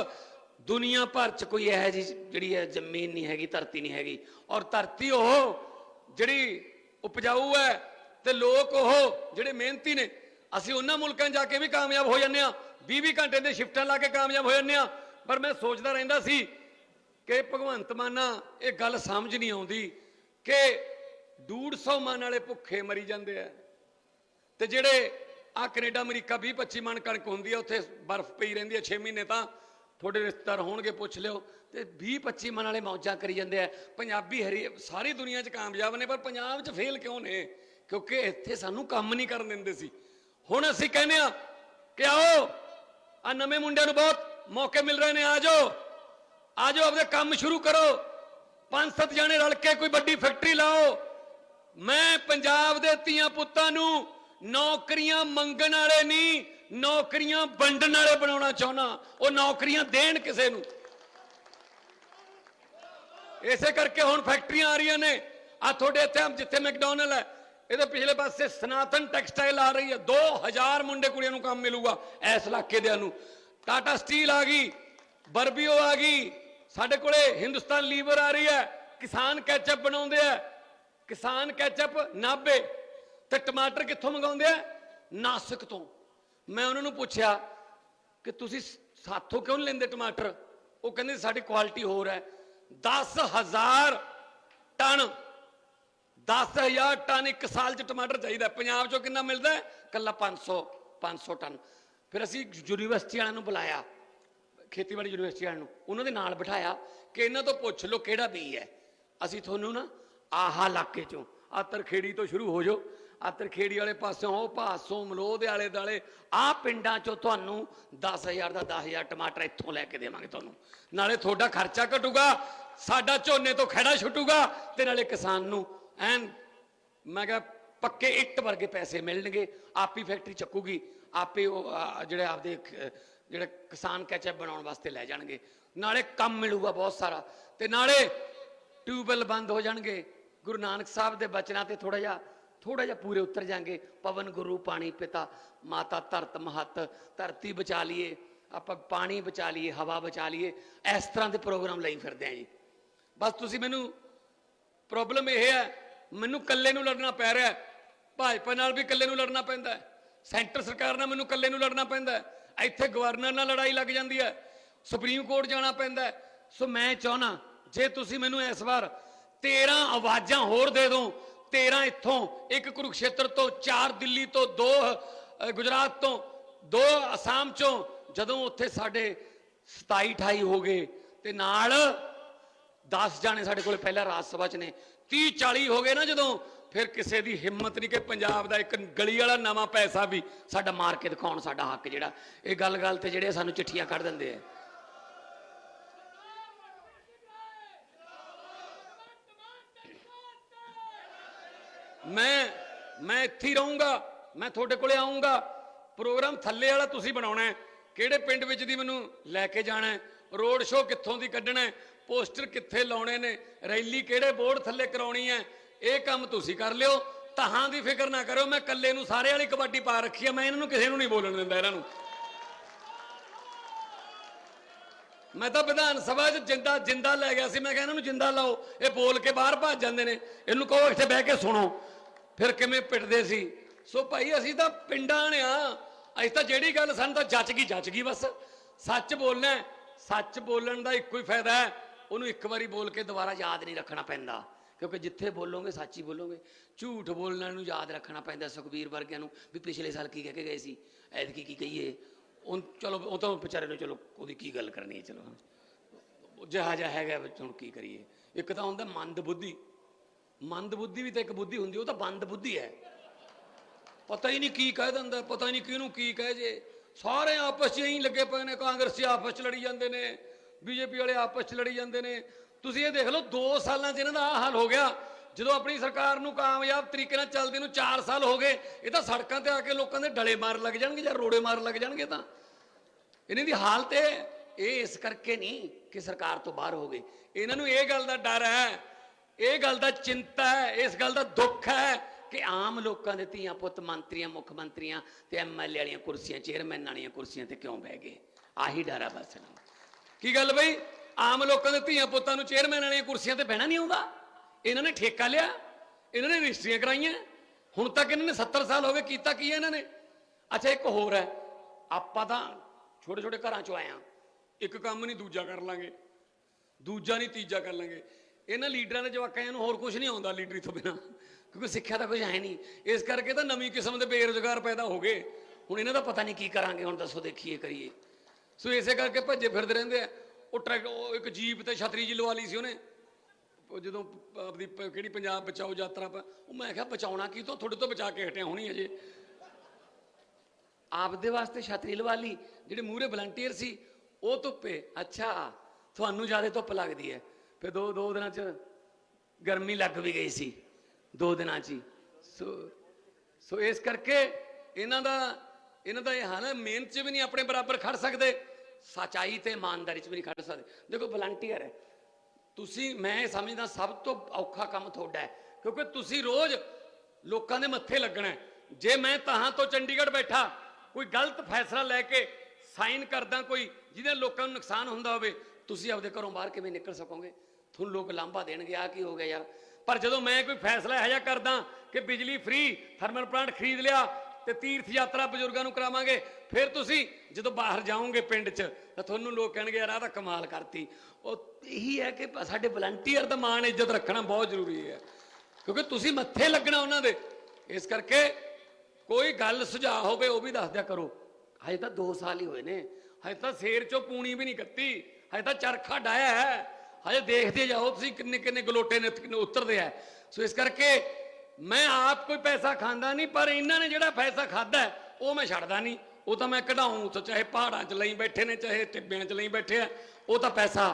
Speaker 1: ਦੁਨੀਆ ਭਰ 'ਚ ਕੋਈ ਇਹੋ ਜਿਹੀ ਜਿਹੜੀ ਹੈ ਜ਼ਮੀਨ ਨਹੀਂ ਹੈਗੀ, ਧਰਤੀ ਨਹੀਂ ਹੈਗੀ। ਔਰ ਧਰਤੀ ਉਹ ਜਿਹੜੀ ਉਪਜਾਊ ਹੈ ਤੇ ਲੋਕ ਉਹ ਜਿਹੜੇ ਮਿਹਨਤੀ ਨੇ, ਅਸੀਂ ਉਹਨਾਂ ਮੁਲਕਾਂ ਜਾ ਕੇ ਵੀ ਕਾਮਯਾਬ ਹੋ ਜਾਂਦੇ ਆ 20-20 ਘੰਟੇ ਦੇ ਸ਼ਿਫਟਾਂ ਲਾ ਕੇ ਕਾਮਯਾਬ ਹੋ ਜਾਂਦੇ ਆ ਪਰ ਮੈਂ ਸੋਚਦਾ ਰਹਿੰਦਾ ਸੀ ਕਿ ਭਗਵੰਤ ਮਾਨਾ ਇਹ ਗੱਲ ਸਮਝ ਨਹੀਂ ਆਉਂਦੀ ਕਿ 150 ਮਨ ਵਾਲੇ ਭੁੱਖੇ ਮਰੀ ਜਾਂਦੇ ਆ। ਤੇ ਜਿਹੜੇ ਆ ਕੈਨੇਡਾ, ਅਮਰੀਕਾ 20 25 ਮਣ ਕਣਕ ਹੁੰਦੀ ਆ, ਉੱਥੇ ਬਰਫ਼ ਪਈ ਰਹਿੰਦੀ ਆ 6 ਮਹੀਨੇ ਤਾਂ ਤੁਹਾਡੇ ਰਿਸ਼ਤੇਦਾਰ ਹੋਣਗੇ, ਪੁੱਛ ਲਿਓ। ਤੇ 20 25 ਮਣ ਵਾਲੇ ਮੌਜਾਂ ਕਰੀ ਜਾਂਦੇ ਆ। ਪੰਜਾਬੀ ਹਰੀ ਸਾਰੀ ਦੁਨੀਆ 'ਚ ਕਾਮਯਾਬ ਨੇ, ਪਰ ਪੰਜਾਬ 'ਚ ਫੇਲ ਕਿਉਂ ਨੇ? ਕਿਉਂਕਿ ਇੱਥੇ ਸਾਨੂੰ ਕੰਮ ਨਹੀਂ ਕਰਨ ਦਿੰਦੇ ਸੀ। ਹੁਣ ਅਸੀਂ ਕਹਿੰਦੇ ਆ ਕਿ ਆਓ, ਆ ਨਵੇਂ ਮੁੰਡਿਆਂ ਨੂੰ ਬਹੁਤ ਮੌਕੇ ਮਿਲ ਰਹੇ ਨੇ, ਆ ਜਾਓ। ਆ ਜਾਓ, ਆਪਦੇ ਕੰਮ ਸ਼ੁਰੂ ਕਰੋ। ਪੰਜ ਸੱਤ ਜਾਣੇ ਰਲ ਕੇ ਕੋਈ ਵੱਡੀ ਫੈਕਟਰੀ ਲਾਓ। ਮੈਂ ਪੰਜਾਬ ਦੇ ਧੀਆਂ ਪੁੱਤਾਂ ਨੂੰ ਨੌਕਰੀਆਂ ਮੰਗਣ ਵਾਲੇ ਨਹੀਂ, ਨੌਕਰੀਆਂ ਵੰਡਣ ਵਾਲੇ ਬਣਾਉਣਾ ਚਾਹੁੰਦਾ। ਉਹ ਨੌਕਰੀਆਂ ਦੇਣ ਕਿਸੇ ਨੂੰ। ਇਸੇ ਕਰਕੇ ਹੁਣ ਫੈਕਟਰੀਆਂ ਆ ਰਹੀਆਂ ਨੇ। ਆ ਤੁਹਾਡੇ ਇੱਥੇ ਜਿੱਥੇ ਮੈਕਡੋਨਲ ਹੈ, ਇਹਦੇ ਪਿਛਲੇ ਪਾਸੇ ਸਨਾਤਨ ਟੈਕਸਟਾਈਲ ਆ ਰਹੀ ਹੈ। 2000 ਮੁੰਡੇ ਕੁੜੀਆਂ ਨੂੰ ਕੰਮ ਮਿਲੂਗਾ ਇਸ ਇਲਾਕੇ ਦੇ ਨੂੰ। ਟਾਟਾ ਸਟੀਲ ਆ ਗਈ, ਬਰਬੀਓ ਆ ਗਈ, ਸਾਡੇ ਕੋਲੇ ਹਿੰਦੁਸਤਾਨ ਲੀਵਰ ਆ ਰਹੀ ਹੈ, ਕਿਸਾਨ ਕੈਚਅਪ ਬਣਾਉਂਦੇ ਆ। ਕਿਸਾਨ ਕੈਚਅਪ ਨਾਬੇ ਤੇ ਟਮਾਟਰ ਕਿੱਥੋਂ ਮੰਗਾਉਂਦੇ ਆ? ਨਾਸਿਕ ਤੋਂ। ਮੈਂ ਉਹਨਾਂ ਨੂੰ ਪੁੱਛਿਆ ਕਿ ਤੁਸੀਂ ਸਾਥੋਂ ਕਿਉਂ ਨਹੀਂ ਲੈਂਦੇ ਟਮਾਟਰ? ਉਹ ਕਹਿੰਦੇ ਸਾਡੀ ਕੁਆਲਿਟੀ ਹੋਰ ਹੈ। 10000 ਟਨ। 10000 ਟਨ ਇੱਕ ਸਾਲ ਚ ਟਮਾਟਰ ਚਾਹੀਦਾ। ਪੰਜਾਬ ਚੋਂ ਕਿੰਨਾ ਮਿਲਦਾ ਹੈ? ਕੱਲਾ 500 500 ਟਨ। ਫਿਰ ਅਸੀਂ ਯੂਨੀਵਰਸਿਟੀ ਵਾਲਿਆਂ ਨੂੰ ਬੁਲਾਇਆ, ਖੇਤੀਬਾੜੀ ਯੂਨੀਵਰਸਿਟੀ ਵਾਲਿਆਂ ਨੂੰ। ਉਹਨਾਂ ਦੇ ਨਾਲ ਬਿਠਾਇਆ ਕਿ ਇਹਨਾਂ ਤੋਂ ਪੁੱਛ ਲਓ ਕਿਹੜਾ ਬੀਜ ਹੈ। ਅਸੀਂ ਤੁਹਾਨੂੰ ਨਾ ਆਹਾ ਇਲਾਕੇ ਚੋਂ ਆਤਰ ਖੇੜੀ ਤੋਂ ਸ਼ੁਰੂ ਹੋ ਜਾਓ। ਆਤਰ ਖੇੜੀ ਵਾਲੇ ਪਾਸਿਓਂ ਉਹ ਭਾਸੋਂ, ਮਲੋਹ ਦੇ ਆਲੇ ਦਾਲੇ ਆਹ ਪਿੰਡਾਂ ਚੋਂ ਤੁਹਾਨੂੰ 10000 ਦਾ 10000 ਟਮਾਟਰ ਇੱਥੋਂ ਲੈ ਕੇ ਦੇਵਾਂਗੇ ਤੁਹਾਨੂੰ। ਨਾਲੇ ਤੁਹਾਡਾ ਖਰਚਾ ਘਟੂਗਾ, ਸਾਡਾ ਝੋਨੇ ਤੋਂ ਖੜਾ ਛੁੱਟੂਗਾ ਤੇ ਨਾਲੇ ਕਿਸਾਨ ਨੂੰ ਐਨ ਮੈਂ ਕਿਹਾ ਪੱਕੇ ਇੱਟ ਵਰਗੇ ਪੈਸੇ ਮਿਲਣਗੇ, ਆਪੀ ਫੈਕਟਰੀ ਚੱਕੂਗੀ, ਆਪੇ ਉਹ ਜਿਹੜੇ ਆਪਦੇ ਜਿਹੜੇ ਕਿਸਾਨ ਕੈਚਅਪ ਬਣਾਉਣ ਵਾਸਤੇ ਲੈ ਜਾਣਗੇ। ਨਾਲੇ ਕੰਮ ਮਿਲੂਗਾ ਬਹੁਤ ਸਾਰਾ ਤੇ ਨਾਲੇ ਟਿਊਬਵੈਲ ਬੰਦ ਹੋ ਜਾਣਗੇ। ਗੁਰੂ ਨਾਨਕ ਸਾਹਿਬ ਦੇ ਬਚਨਾਂ ਤੇ ਥੋੜਾ ਜਿਹਾ ਥੋੜਾ ਜਿਹਾ ਪੂਰੇ ਉਤਰ ਜਾਣਗੇ ਪਵਨ, ਗੁਰੂ, ਪਾਣੀ, ਪਿਤਾ, ਮਾਤਾ, ਧਰਤ, ਮਹਤ, ਧਰਤੀ ਬਚਾ ਲਈਏ, ਆਪਾਂ ਪਾਣੀ ਬਚਾ ਲਈਏ, ਹਵਾ ਬਚਾ ਲਈਏ, ਇਸ ਤਰ੍ਹਾਂ ਦੇ ਪ੍ਰੋਗਰਾਮ ਲਈ ਫਿਰਦੇ ਆਂ ਜੀ। ਬਸ ਤੁਸੀਂ ਮੈਨੂੰ ਪ੍ਰੋਬਲਮ ਇਹ ਹੈ, ਮੈਨੂੰ ਇਕੱਲੇ ਨੂੰ ਲੜਨਾ ਪੈ ਰਿਹਾ ਭਾਜਪਾ ਨਾਲ ਵੀ ਇਕੱਲੇ ਨੂੰ ਲੜਨਾ ਪੈਂਦਾ ਹੈ, ਸੈਂਟਰ ਸਰਕਾਰ ਨਾਲ ਮੈਨੂੰ ਇਕੱਲੇ ਨੂੰ ਲੜਨਾ ਪੈਂਦਾ ਹੈ, ਇੱਥੇ ਗਵਰਨਰ ਨਾਲ ਲੜਾਈ ਲੱਗ ਜਾਂਦੀ ਹੈ, ਸੁਪਰੀਮ ਕੋਰਟ ਜਾਣਾ ਪੈਂਦਾ ਸੋ ਮੈਂ ਚਾਹਨਾ ਜੇ ਤੁਸੀਂ ਮੈਨੂੰ ਇਸ ਵਾਰ 13 ਆਵਾਜ਼ਾਂ ਹੋਰ ਦੇ ਦੋ। 13 ਇੱਥੋਂ, ਇੱਕ ਕੁਰੂਕਸ਼ੇਤਰ ਤੋਂ, ਚਾਰ ਦਿੱਲੀ ਤੋਂ, ਦੋ ਗੁਜਰਾਤ ਤੋਂ, ਦੋ ਅਸਾਮ ਚੋਂ। ਜਦੋਂ ਉੱਥੇ ਸਾਡੇ 27 28 ਹੋ ਗਏ ਤੇ ਨਾਲ 10 ਜਾਣੇ ਸਾਡੇ ਕੋਲ ਪਹਿਲਾਂ ਰਾਜ ਸਭਾ ਚ ਨੇ। 30 40 ਹੋ ਗਏ ਨਾ ਜਦੋਂ, ਫਿਰ ਕਿਸੇ ਦੀ ਹਿੰਮਤ ਨਹੀਂ ਕਿ ਪੰਜਾਬ ਦਾ ਇੱਕ ਗਲੀ ਵਾਲਾ ਨਵਾਂ ਪੈਸਾ ਵੀ ਸਾਡਾ ਮਾਰ ਕੇ ਦਿਖਾਉਣ ਸਾਡਾ ਹੱਕ ਜਿਹੜਾ। ਇਹ ਗੱਲ ਗੱਲ ਤੇ ਜਿਹੜੇ ਸਾਨੂੰ ਚਿੱਠੀਆਂ ਕੱਢ ਦਿੰਦੇ ਆ। ਮੈਂ ਮੈਂ ਇੱਥੇ ਹੀ ਰਹੂੰਗਾ, ਮੈਂ ਤੁਹਾਡੇ ਕੋਲੇ ਆਉਂਗਾ ਪ੍ਰੋਗਰਾਮ ਥੱਲੇ ਵਾਲਾ ਤੁਸੀਂ ਬਣਾਉਣਾ ਹੈ। ਕਿਹੜੇ ਪਿੰਡ ਵਿੱਚ ਦੀ ਮੈਨੂੰ ਲੈ ਕੇ ਜਾਣਾ ਹੈ? ਰੋਡ ਸ਼ੋਅ ਕਿੱਥੋਂ ਦੀ ਕੱਢਣਾ ਹੈ? ਪੋਸਟਰ ਕਿੱਥੇ ਲਾਉਣੇ ਨੇ? ਰੈਲੀ ਕਿਹੜੇ ਬੋਰਡ ਥੱਲੇ ਕਰਾਉਣੀ ਹੈ? ਇਹ ਕੰਮ ਤੁਸੀਂ ਕਰ ਲਿਓ। ਤਹਾਂ ਦੀ ਫਿਕਰ ਨਾ ਕਰੋ ਮੈਂ ਇਕੱਲੇ ਨੂੰ ਸਾਰੇ ਵਾਲੀ ਕਬੱਡੀ ਪਾ ਰੱਖੀ ਹੈ ਮੈਂ ਇਹਨਾਂ ਨੂੰ ਕਿਸੇ ਨੂੰ ਨਹੀਂ ਬੋਲਣ ਦਿੰਦਾ, ਇਹਨਾਂ ਨੂੰ। ਮੈਂ ਤਾਂ ਵਿਧਾਨ ਸਭਾ 'ਚ ਜਿੰਦਾ ਜਿੰਦਾ ਲੈ ਗਿਆ ਸੀ। ਮੈਂ ਕਿਹਾ ਇਹਨਾਂ ਨੂੰ ਜਿੰਦਾ ਲਾਓ। ਇਹ ਬੋਲ ਕੇ ਬਾਹਰ ਭੱਜ ਜਾਂਦੇ ਨੇ। ਇਹਨੂੰ ਕਹੋ, ਇੱਥੇ ਬਹਿ ਕੇ ਸੁਣੋ। ਫਿਰ ਕਿਵੇਂ ਪਿੱਟਦੇ ਸੀ? ਸੋ ਭਾਈ ਅਸੀਂ ਤਾਂ ਪਿੰਡਾਂ ਨੇ ਆ ਅਸੀਂ ਤਾਂ ਜਿਹੜੀ ਗੱਲ ਸਾਨੂੰ ਤਾਂ ਜੱਚ ਗਈ ਜੱਚ ਗਈ ਬਸ। ਸੱਚ ਬੋਲਣਾ ਸੱਚ ਬੋਲਣ ਦਾ ਇੱਕੋ ਹੀ ਫਾਇਦਾ ਹੈ। ਉਹਨੂੰ ਇੱਕ ਵਾਰੀ ਬੋਲ ਕੇ ਦੁਬਾਰਾ ਯਾਦ ਨਹੀਂ ਰੱਖਣਾ ਪੈਂਦਾ। ਕਿਉਂਕਿ ਜਿੱਥੇ ਬੋਲੋਗੇ, ਸੱਚ ਹੀ ਬੋਲੋਗੇ। ਝੂਠ ਬੋਲਣ ਨੂੰ ਯਾਦ ਰੱਖਣਾ ਪੈਂਦਾ ਸੁਖਬੀਰ ਵਰਗਿਆਂ ਨੂੰ ਵੀ ਪਿਛਲੇ ਸਾਲ ਕੀ ਕਹਿ ਕੇ ਗਏ ਸੀ? ਐਤਕੀ ਕੀ ਕਹੀਏ? ਉਹ ਚਲੋ, ਉਹ ਤਾਂ ਵਿਚਾਰੇ ਨੂੰ ਚਲੋ, ਉਹਦੀ ਕੀ ਗੱਲ ਕਰਨੀ ਹੈ? ਚਲੋ ਜਿਹਾ ਜਿਹਾ ਹੈਗਾ, ਵਿੱਚ ਹੁਣ ਕੀ ਕਰੀਏ? ਇੱਕ ਤਾਂ ਹੁੰਦਾ ਮੰਦ ਬੁੱਧੀ। ਮੰਦ ਬੁੱਧੀ ਵੀ ਤਾਂ ਇੱਕ ਬੁੱਧੀ ਹੁੰਦੀ, ਉਹ ਤਾਂ ਬੰਦ ਬੁੱਧੀ ਹੈ। ਪਤਾ ਹੀ ਨਹੀਂ ਕੀ ਕਹਿ ਦਿੰਦਾ, ਪਤਾ ਹੀ ਨਹੀਂ ਕਿਹਨੂੰ ਕੀ ਕਹਿ ਜੇ। ਸਾਰੇ ਆਪਸ 'ਚ ਹੀ ਲੱਗੇ ਪਏ ਨੇ, ਕਾਂਗਰਸੀ ਆਪਸ 'ਚ ਲੜੀ ਜਾਂਦੇ ਨੇ, ਬੀਜੇਪੀ ਵਾਲੇ ਆਪਸ 'ਚ ਲੜੀ ਜਾਂਦੇ ਨੇ। ਤੁਸੀਂ ਇਹ ਦੇਖ ਲਓ 2 ਸਾਲਾਂ 'ਚ ਇਹਨਾਂ ਦਾ ਆਹ ਹਾਲ ਹੋ ਗਿਆ। ਜਦੋਂ ਆਪਣੀ ਸਰਕਾਰ ਨੂੰ ਕਾਮਯਾਬ ਤਰੀਕੇ ਨਾਲ ਚੱਲਦੇ ਨੂੰ 4 ਸਾਲ ਹੋ ਗਏ, ਇਹ ਤਾਂ ਸੜਕਾਂ ਤੇ ਆ ਕੇ ਲੋਕਾਂ ਦੇ ਡਲੇ ਮਾਰ ਲੱਗ ਜਾਣਗੇ ਜਾਂ ਰੋੜੇ ਮਾਰ ਲੱਗ ਜਾਣਗੇ ਤਾਂ। ਇਹਨਾਂ ਦੀ ਹਾਲਤ ਇਹ ਇਸ ਕਰਕੇ ਨਹੀਂ ਕਿ ਸਰਕਾਰ ਤੋਂ ਬਾਹਰ ਹੋ ਗਈ ਇਹਨਾਂ ਨੂੰ ਇਹ ਗੱਲ ਦਾ ਡਰ ਹੈ ਇਹ ਗੱਲ ਦਾ ਚਿੰਤਾ ਹੈ, ਇਸ ਗੱਲ ਦਾ ਦੁੱਖ ਹੈ ਕਿ ਆਮ ਲੋਕਾਂ ਦੇ ਧੀਆਂ ਪੁੱਤ ਮੰਤਰੀਆਂ, ਮੁੱਖ ਮੰਤਰੀਆਂ ਤੇ ਐਮਐਲਏ ਵਾਲੀਆਂ ਕੁਰਸੀਆਂ, ਚੇਅਰਮੈਨ ਵਾਲੀਆਂ ਕੁਰਸੀਆਂ ਤੇ ਕਿਉਂ ਬਹਿ ਗਏ? ਆਹੀ ਡਰ ਆ ਬਸ। ਇਹਨਾਂ ਕੀ ਗੱਲ ਬਈ? ਆਮ ਲੋਕਾਂ ਦੇ ਧੀਆਂ ਪੁੱਤਾਂ ਨੂੰ ਚੇਅਰਮੈਨ ਵਾਲੀਆਂ ਕੁਰਸੀਆਂ ਤੇ ਬਹਿਣਾ ਨਹੀਂ ਆਉਂਦਾ? ਇਹਨਾਂ ਨੇ ਠੇਕਾ ਲਿਆ, ਇਹਨਾਂ ਨੇ ਰਜਿਸਟਰੀਆਂ ਕਰਾਈਆਂ, ਹੁਣ ਤੱਕ ਇਹਨਾਂ ਨੇ 70 ਸਾਲ ਹੋ ਗਏ ਕੀਤਾ ਕੀ ਹੈ ਇਹਨਾਂ ਨੇ? ਅੱਛਾ, ਇੱਕ ਹੋਰ ਹੈ, ਆਪਾਂ ਤਾਂ ਛੋਟੇ ਛੋਟੇ ਘਰਾਂ ਚੋਂ ਆਏ ਆ ਇੱਕ ਕੰਮ ਨਹੀਂ, ਦੂਜਾ ਕਰ ਲਾਂਗੇ। ਦੂਜਾ ਨਹੀਂ, ਤੀਜਾ ਕਰ ਲਾਂਗੇ। ਇਹਨਾਂ ਲੀਡਰਾਂ ਦੇ ਜਵਾਕਾਂ ਨੂੰ ਹੋਰ ਕੁਝ ਨਹੀਂ ਆਉਂਦਾ ਲੀਡਰੀ ਤੋਂ ਬਿਨਾ, ਕਿਉਂਕਿ ਸਿੱਖਿਆ ਤਾਂ ਕੁਝ ਹੈ ਨਹੀਂ। ਇਸ ਕਰਕੇ ਤਾਂ ਨਵੀਂ ਕਿਸਮ ਦੇ ਬੇਰੁਜ਼ਗਾਰ ਪੈਦਾ ਹੋ ਗਏ। ਹੁਣ ਇਹਨਾਂ ਦਾ ਪਤਾ ਨਹੀਂ ਕੀ ਕਰਾਂਗੇ, ਹੁਣ ਦੱਸੋ ਦੇਖੀਏ, ਕਰੀਏ। ਸੋ ਇਸੇ ਕਰਕੇ ਭੱਜੇ ਫਿਰਦੇ ਰਹਿੰਦੇ ਆ। ਉਹ ਟਰੈਕ ਇੱਕ ਜੀਪ ਤੇ ਛਤਰੀ ਜੀ ਲਵਾ ਲਈ ਸੀ ਉਹਨੇ। ਜਦੋਂ ਆਪਣੀ ਕਿਹੜੀ ਪੰਜਾਬ ਬਚਾਓ ਯਾਤਰਾ ਪਾ, ਉਹ ਮੈਂ ਕਿਹਾ, ਬਚਾਉਣਾ ਕੀ ਤੋਂ? ਤੁਹਾਡੇ ਤੋਂ ਬਚਾ ਕੇ ਹਟਿਆ ਹੋਣੀ ਅਜੇ ਆਪਦੇ ਵਾਸਤੇ ਛਤਰੀ ਲਵਾ ਲਈ, ਜਿਹੜੇ ਮੂਹਰੇ ਵਲੰਟੀਅਰ ਸੀ, ਉਹ ਧੁੱਪੇ, ਅੱਛਾ, ਤੁਹਾਨੂੰ ਜ਼ਿਆਦਾ ਧੁੱਪ ਲੱਗਦੀ ਹੈ। ਫਿਰ ਦੋ ਦੋ ਦਿਨਾਂ ਚ ਗਰਮੀ ਲੱਗ ਵੀ ਗਈ ਸੀ, ਦੋ ਦਿਨਾਂ ਚ ਹੀ। ਸੋ ਸੋ ਇਸ ਕਰਕੇ ਇਹਨਾਂ ਦਾ ਇਹਨਾਂ ਦਾ ਇਹ ਹਾਲ ਮਿਹਨਤ 'ਚ ਵੀ ਨਹੀਂ ਆਪਣੇ ਬਰਾਬਰ ਖੜ ਸਕਦੇ, ਸਚਾਈ ਤੇ ਇਮਾਨਦਾਰੀ 'ਚ ਵੀ ਨਹੀਂ ਖੜ ਸਕਦੇ। ਦੇਖੋ ਵਲੰਟੀਅਰ ਹੈ। ਤੁਸੀਂ, ਮੈਂ ਇਹ ਸਮਝਦਾ, ਸਭ ਤੋਂ ਔਖਾ ਕੰਮ ਤੁਹਾਡਾ ਹੈ, ਕਿਉਂਕਿ ਤੁਸੀਂ ਰੋਜ਼ ਲੋਕਾਂ ਦੇ ਮੱਥੇ ਲੱਗਣਾ ਜੇ ਮੈਂ ਤਹਾਂ ਤੋਂ ਚੰਡੀਗੜ੍ਹ ਬੈਠਾ, ਕੋਈ ਗਲਤ ਫੈਸਲਾ ਲੈ ਕੇ ਸਾਈਨ ਕਰਦਾ ਕੋਈ, ਜਿਹਦੇ ਲੋਕਾਂ ਨੂੰ ਨੁਕਸਾਨ ਹੁੰਦਾ ਹੋਵੇ, ਤੁਸੀਂ ਆਪਦੇ ਘਰੋਂ ਬਾਹਰ ਕਿਵੇਂ ਨਿਕਲ ਸਕੋਗੇ? ਤੁਹਾਨੂੰ ਲੋਕ ਲਾਂਭਾ ਦੇਣਗੇ ਆ ਕੀ ਹੋ ਗਿਆ ਯਾਰ? ਪਰ ਜਦੋਂ ਮੈਂ ਕੋਈ ਫੈਸਲਾ ਇਹੋ ਜਿਹਾ ਕਰਦਾ ਕਿ ਬਿਜਲੀ ਫ੍ਰੀ, ਥਰਮਲ ਪਲਾਂਟ ਖਰੀਦ ਲਿਆ ਤੇ ਤੀਰਥ ਯਾਤਰਾ ਬਜ਼ੁਰਗਾਂ ਨੂੰ ਕਰਾਵਾਂਗੇ, ਫਿਰ ਤੁਸੀਂ ਜਦੋਂ ਬਾਹਰ ਜਾਓਗੇ ਪਿੰਡ 'ਚ, ਤਾਂ ਤੁਹਾਨੂੰ ਲੋਕ ਕਹਿਣਗੇ, ਯਾਰ ਆਹ ਤਾਂ ਕਮਾਲ ਕਰਤੀ। ਉਹ ਇਹੀ ਹੈ ਕਿ ਸਾਡੇ ਵਲੰਟੀਅਰ ਦਾ ਮਾਣ ਇੱਜ਼ਤ ਰੱਖਣਾ ਬਹੁਤ ਜ਼ਰੂਰੀ ਹੈ। ਕਿਉਂਕਿ ਤੁਸੀਂ ਮੱਥੇ ਲੱਗਣਾ ਉਹਨਾਂ ਦੇ। ਇਸ ਕਰਕੇ ਕੋਈ ਗੱਲ ਸੁਝਾਅ ਹੋਵੇ, ਉਹ ਵੀ ਦੱਸ ਦਿਆ ਕਰੋ। ਹਜੇ ਤਾਂ 2 ਸਾਲ ਹੀ ਹੋਏ ਨੇ। ਹਜੇ ਤਾਂ ਸ਼ੇਰ ਚੋਂ ਪੂਣੀ ਵੀ ਨਹੀਂ ਕੱਤੀ ਹਜੇ ਤਾਂ ਚਰਖਾ ਡਾਇਆ ਹੈ। ਹਜੇ ਦੇਖਦੇ ਜਾਓ, ਤੁਸੀਂ ਕਿੰਨੇ ਕਿੰਨੇ ਗਲੋਟੇ ਨੇ, ਕਿੰਨੇ ਉਤਰਦੇ ਆ। ਸੋ ਇਸ ਕਰਕੇ ਮੈਂ ਆਪ ਕੋਈ ਪੈਸਾ ਖਾਂਦਾ ਨਹੀਂ, ਪਰ ਇਹਨਾਂ ਨੇ ਜਿਹੜਾ ਪੈਸਾ ਖਾਦਾ ਉਹ ਮੈਂ ਛੱਡਦਾ ਨਹੀਂ। ਉਹ ਤਾਂ ਮੈਂ ਕਢਾਉਂ ਉੱਥੇ ਚਾਹੇ ਪਹਾੜਾਂ 'ਚ ਲਈ ਬੈਠੇ ਨੇ, ਚਾਹੇ ਟਿੱਬਿਆਂ 'ਚ ਲਈ ਬੈਠੇ ਆ, ਉਹ ਤਾਂ ਪੈਸਾ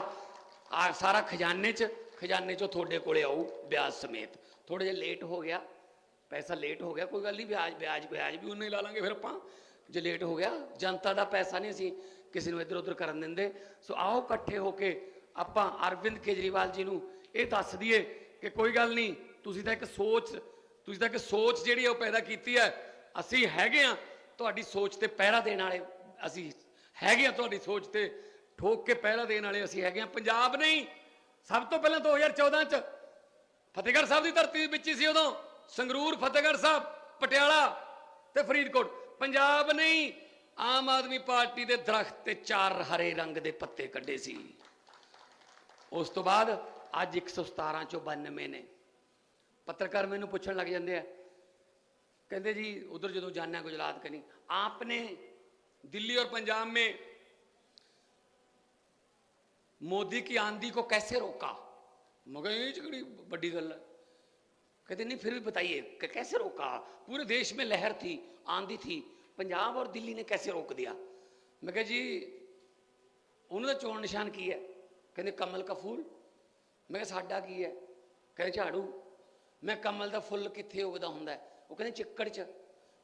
Speaker 1: ਆ ਸਾਰਾ ਖਜ਼ਾਨੇ 'ਚ, ਖਜ਼ਾਨੇ 'ਚੋਂ ਤੁਹਾਡੇ ਕੋਲੇ ਆਊ ਵਿਆਜ ਸਮੇਤ। ਥੋੜਾ ਜਿਹਾ ਲੇਟ ਹੋ ਗਿਆ, ਪੈਸਾ ਲੇਟ ਹੋ ਗਿਆ, ਕੋਈ ਗੱਲ ਨਹੀਂ, ਵਿਆਜ ਵਿਆਜ ਵਿਆਜ ਵੀ ਉਹਨੇ ਲਾ ਲਾਂਗੇ ਫਿਰ ਆਪਾਂ। ਜੇ ਲੇਟ ਹੋ ਗਿਆ, ਜਨਤਾ ਦਾ ਪੈਸਾ ਨਹੀਂ ਅਸੀਂ ਕਿਸੇ ਨੂੰ ਇੱਧਰ ਉੱਧਰ ਕਰਨ ਦਿੰਦੇ। ਸੋ ਆਓ ਇਕੱਠੇ ਹੋ ਕੇ ਆਪਾਂ ਅਰਵਿੰਦ ਕੇਜਰੀਵਾਲ ਜੀ ਨੂੰ ਇਹ ਦੱਸ ਦਈਏ ਕਿ ਕੋਈ ਗੱਲ ਨਹੀਂ, ਤੁਸੀਂ ਤਾਂ ਇੱਕ ਸੋਚ, ਤੁਸੀਂ ਤਾਂ ਇੱਕ ਸੋਚ ਜਿਹੜੀ ਹੈ ਉਹ ਪੈਦਾ ਕੀਤੀ ਹੈ ਅਸੀਂ ਹੈਗੇ ਆ ਤੁਹਾਡੀ ਸੋਚ ਤੇ ਪਹਿਰਾ ਦੇਣ ਵਾਲੇ, ਅਸੀਂ ਹੈਗੇ ਆ ਤੁਹਾਡੀ ਸੋਚ ਤੇ ਠੋਕ ਕੇ ਪਹਿਰਾ ਦੇਣ ਵਾਲੇ ਅਸੀਂ ਹੈਗੇ ਆ। ਪੰਜਾਬ ਨਹੀਂ, ਸਭ ਤੋਂ ਪਹਿਲਾਂ 2014 ਚ ਫਤਿਹਗੜ੍ਹ ਸਾਹਿਬ ਦੀ ਧਰਤੀ ਵਿੱਚ ਹੀ ਸੀ ਉਦੋਂ, ਸੰਗਰੂਰ, ਫਤਿਹਗੜ੍ਹ ਸਾਹਿਬ, ਪਟਿਆਲਾ ਤੇ ਫਰੀਦਕੋਟ। ਪੰਜਾਬ ਨਹੀਂ, ਆਮ ਆਦਮੀ ਪਾਰਟੀ ਦੇ ਦਰਖਤ ਤੇ ਚਾਰ ਹਰੇ ਰੰਗ ਦੇ ਪੱਤੇ ਕੱਢੇ ਸੀ। ਉਸ ਤੋਂ ਬਾਅਦ ਅੱਜ 117 ਚੋਂ 92 ਨੇ ਪੱਤਰਕਾਰ ਮੈਨੂੰ ਪੁੱਛਣ ਲੱਗ ਜਾਂਦੇ ਆ कहते जी उधर जो जाना है गुजरात कहीं आपने दिल्ली और पंजाब में मोदी की आंधी को कैसे रोका मगर ये बड़ी बड़ी गल है कहते नहीं फिर भी बताइए कि कैसे रोका पूरे देश में लहर थी आंधी थी पंजाब और दिल्ली ने कैसे रोक दिया मैं कहा जी ਉਹਨਾਂ ਦਾ ਚੋਣ ਨਿਸ਼ਾਨ ਕੀ ਹੈ ਕਹਿੰਦੇ ਕਮਲ ਕਾ ਫੂਲ। ਮੈਂ ਕਿਹਾ ਸਾਡਾ ਕੀ ਹੈ? ਕਹਿੰਦੇ ਝਾੜੂ। ਮੈਂ ਕਮਲ ਦਾ ਫੁੱਲ ਕਿੱਥੇ ਉਗਦਾ ਹੁੰਦਾ ਉਹ ਕਹਿੰਦੇ ਚਿੱਕੜ 'ਚ।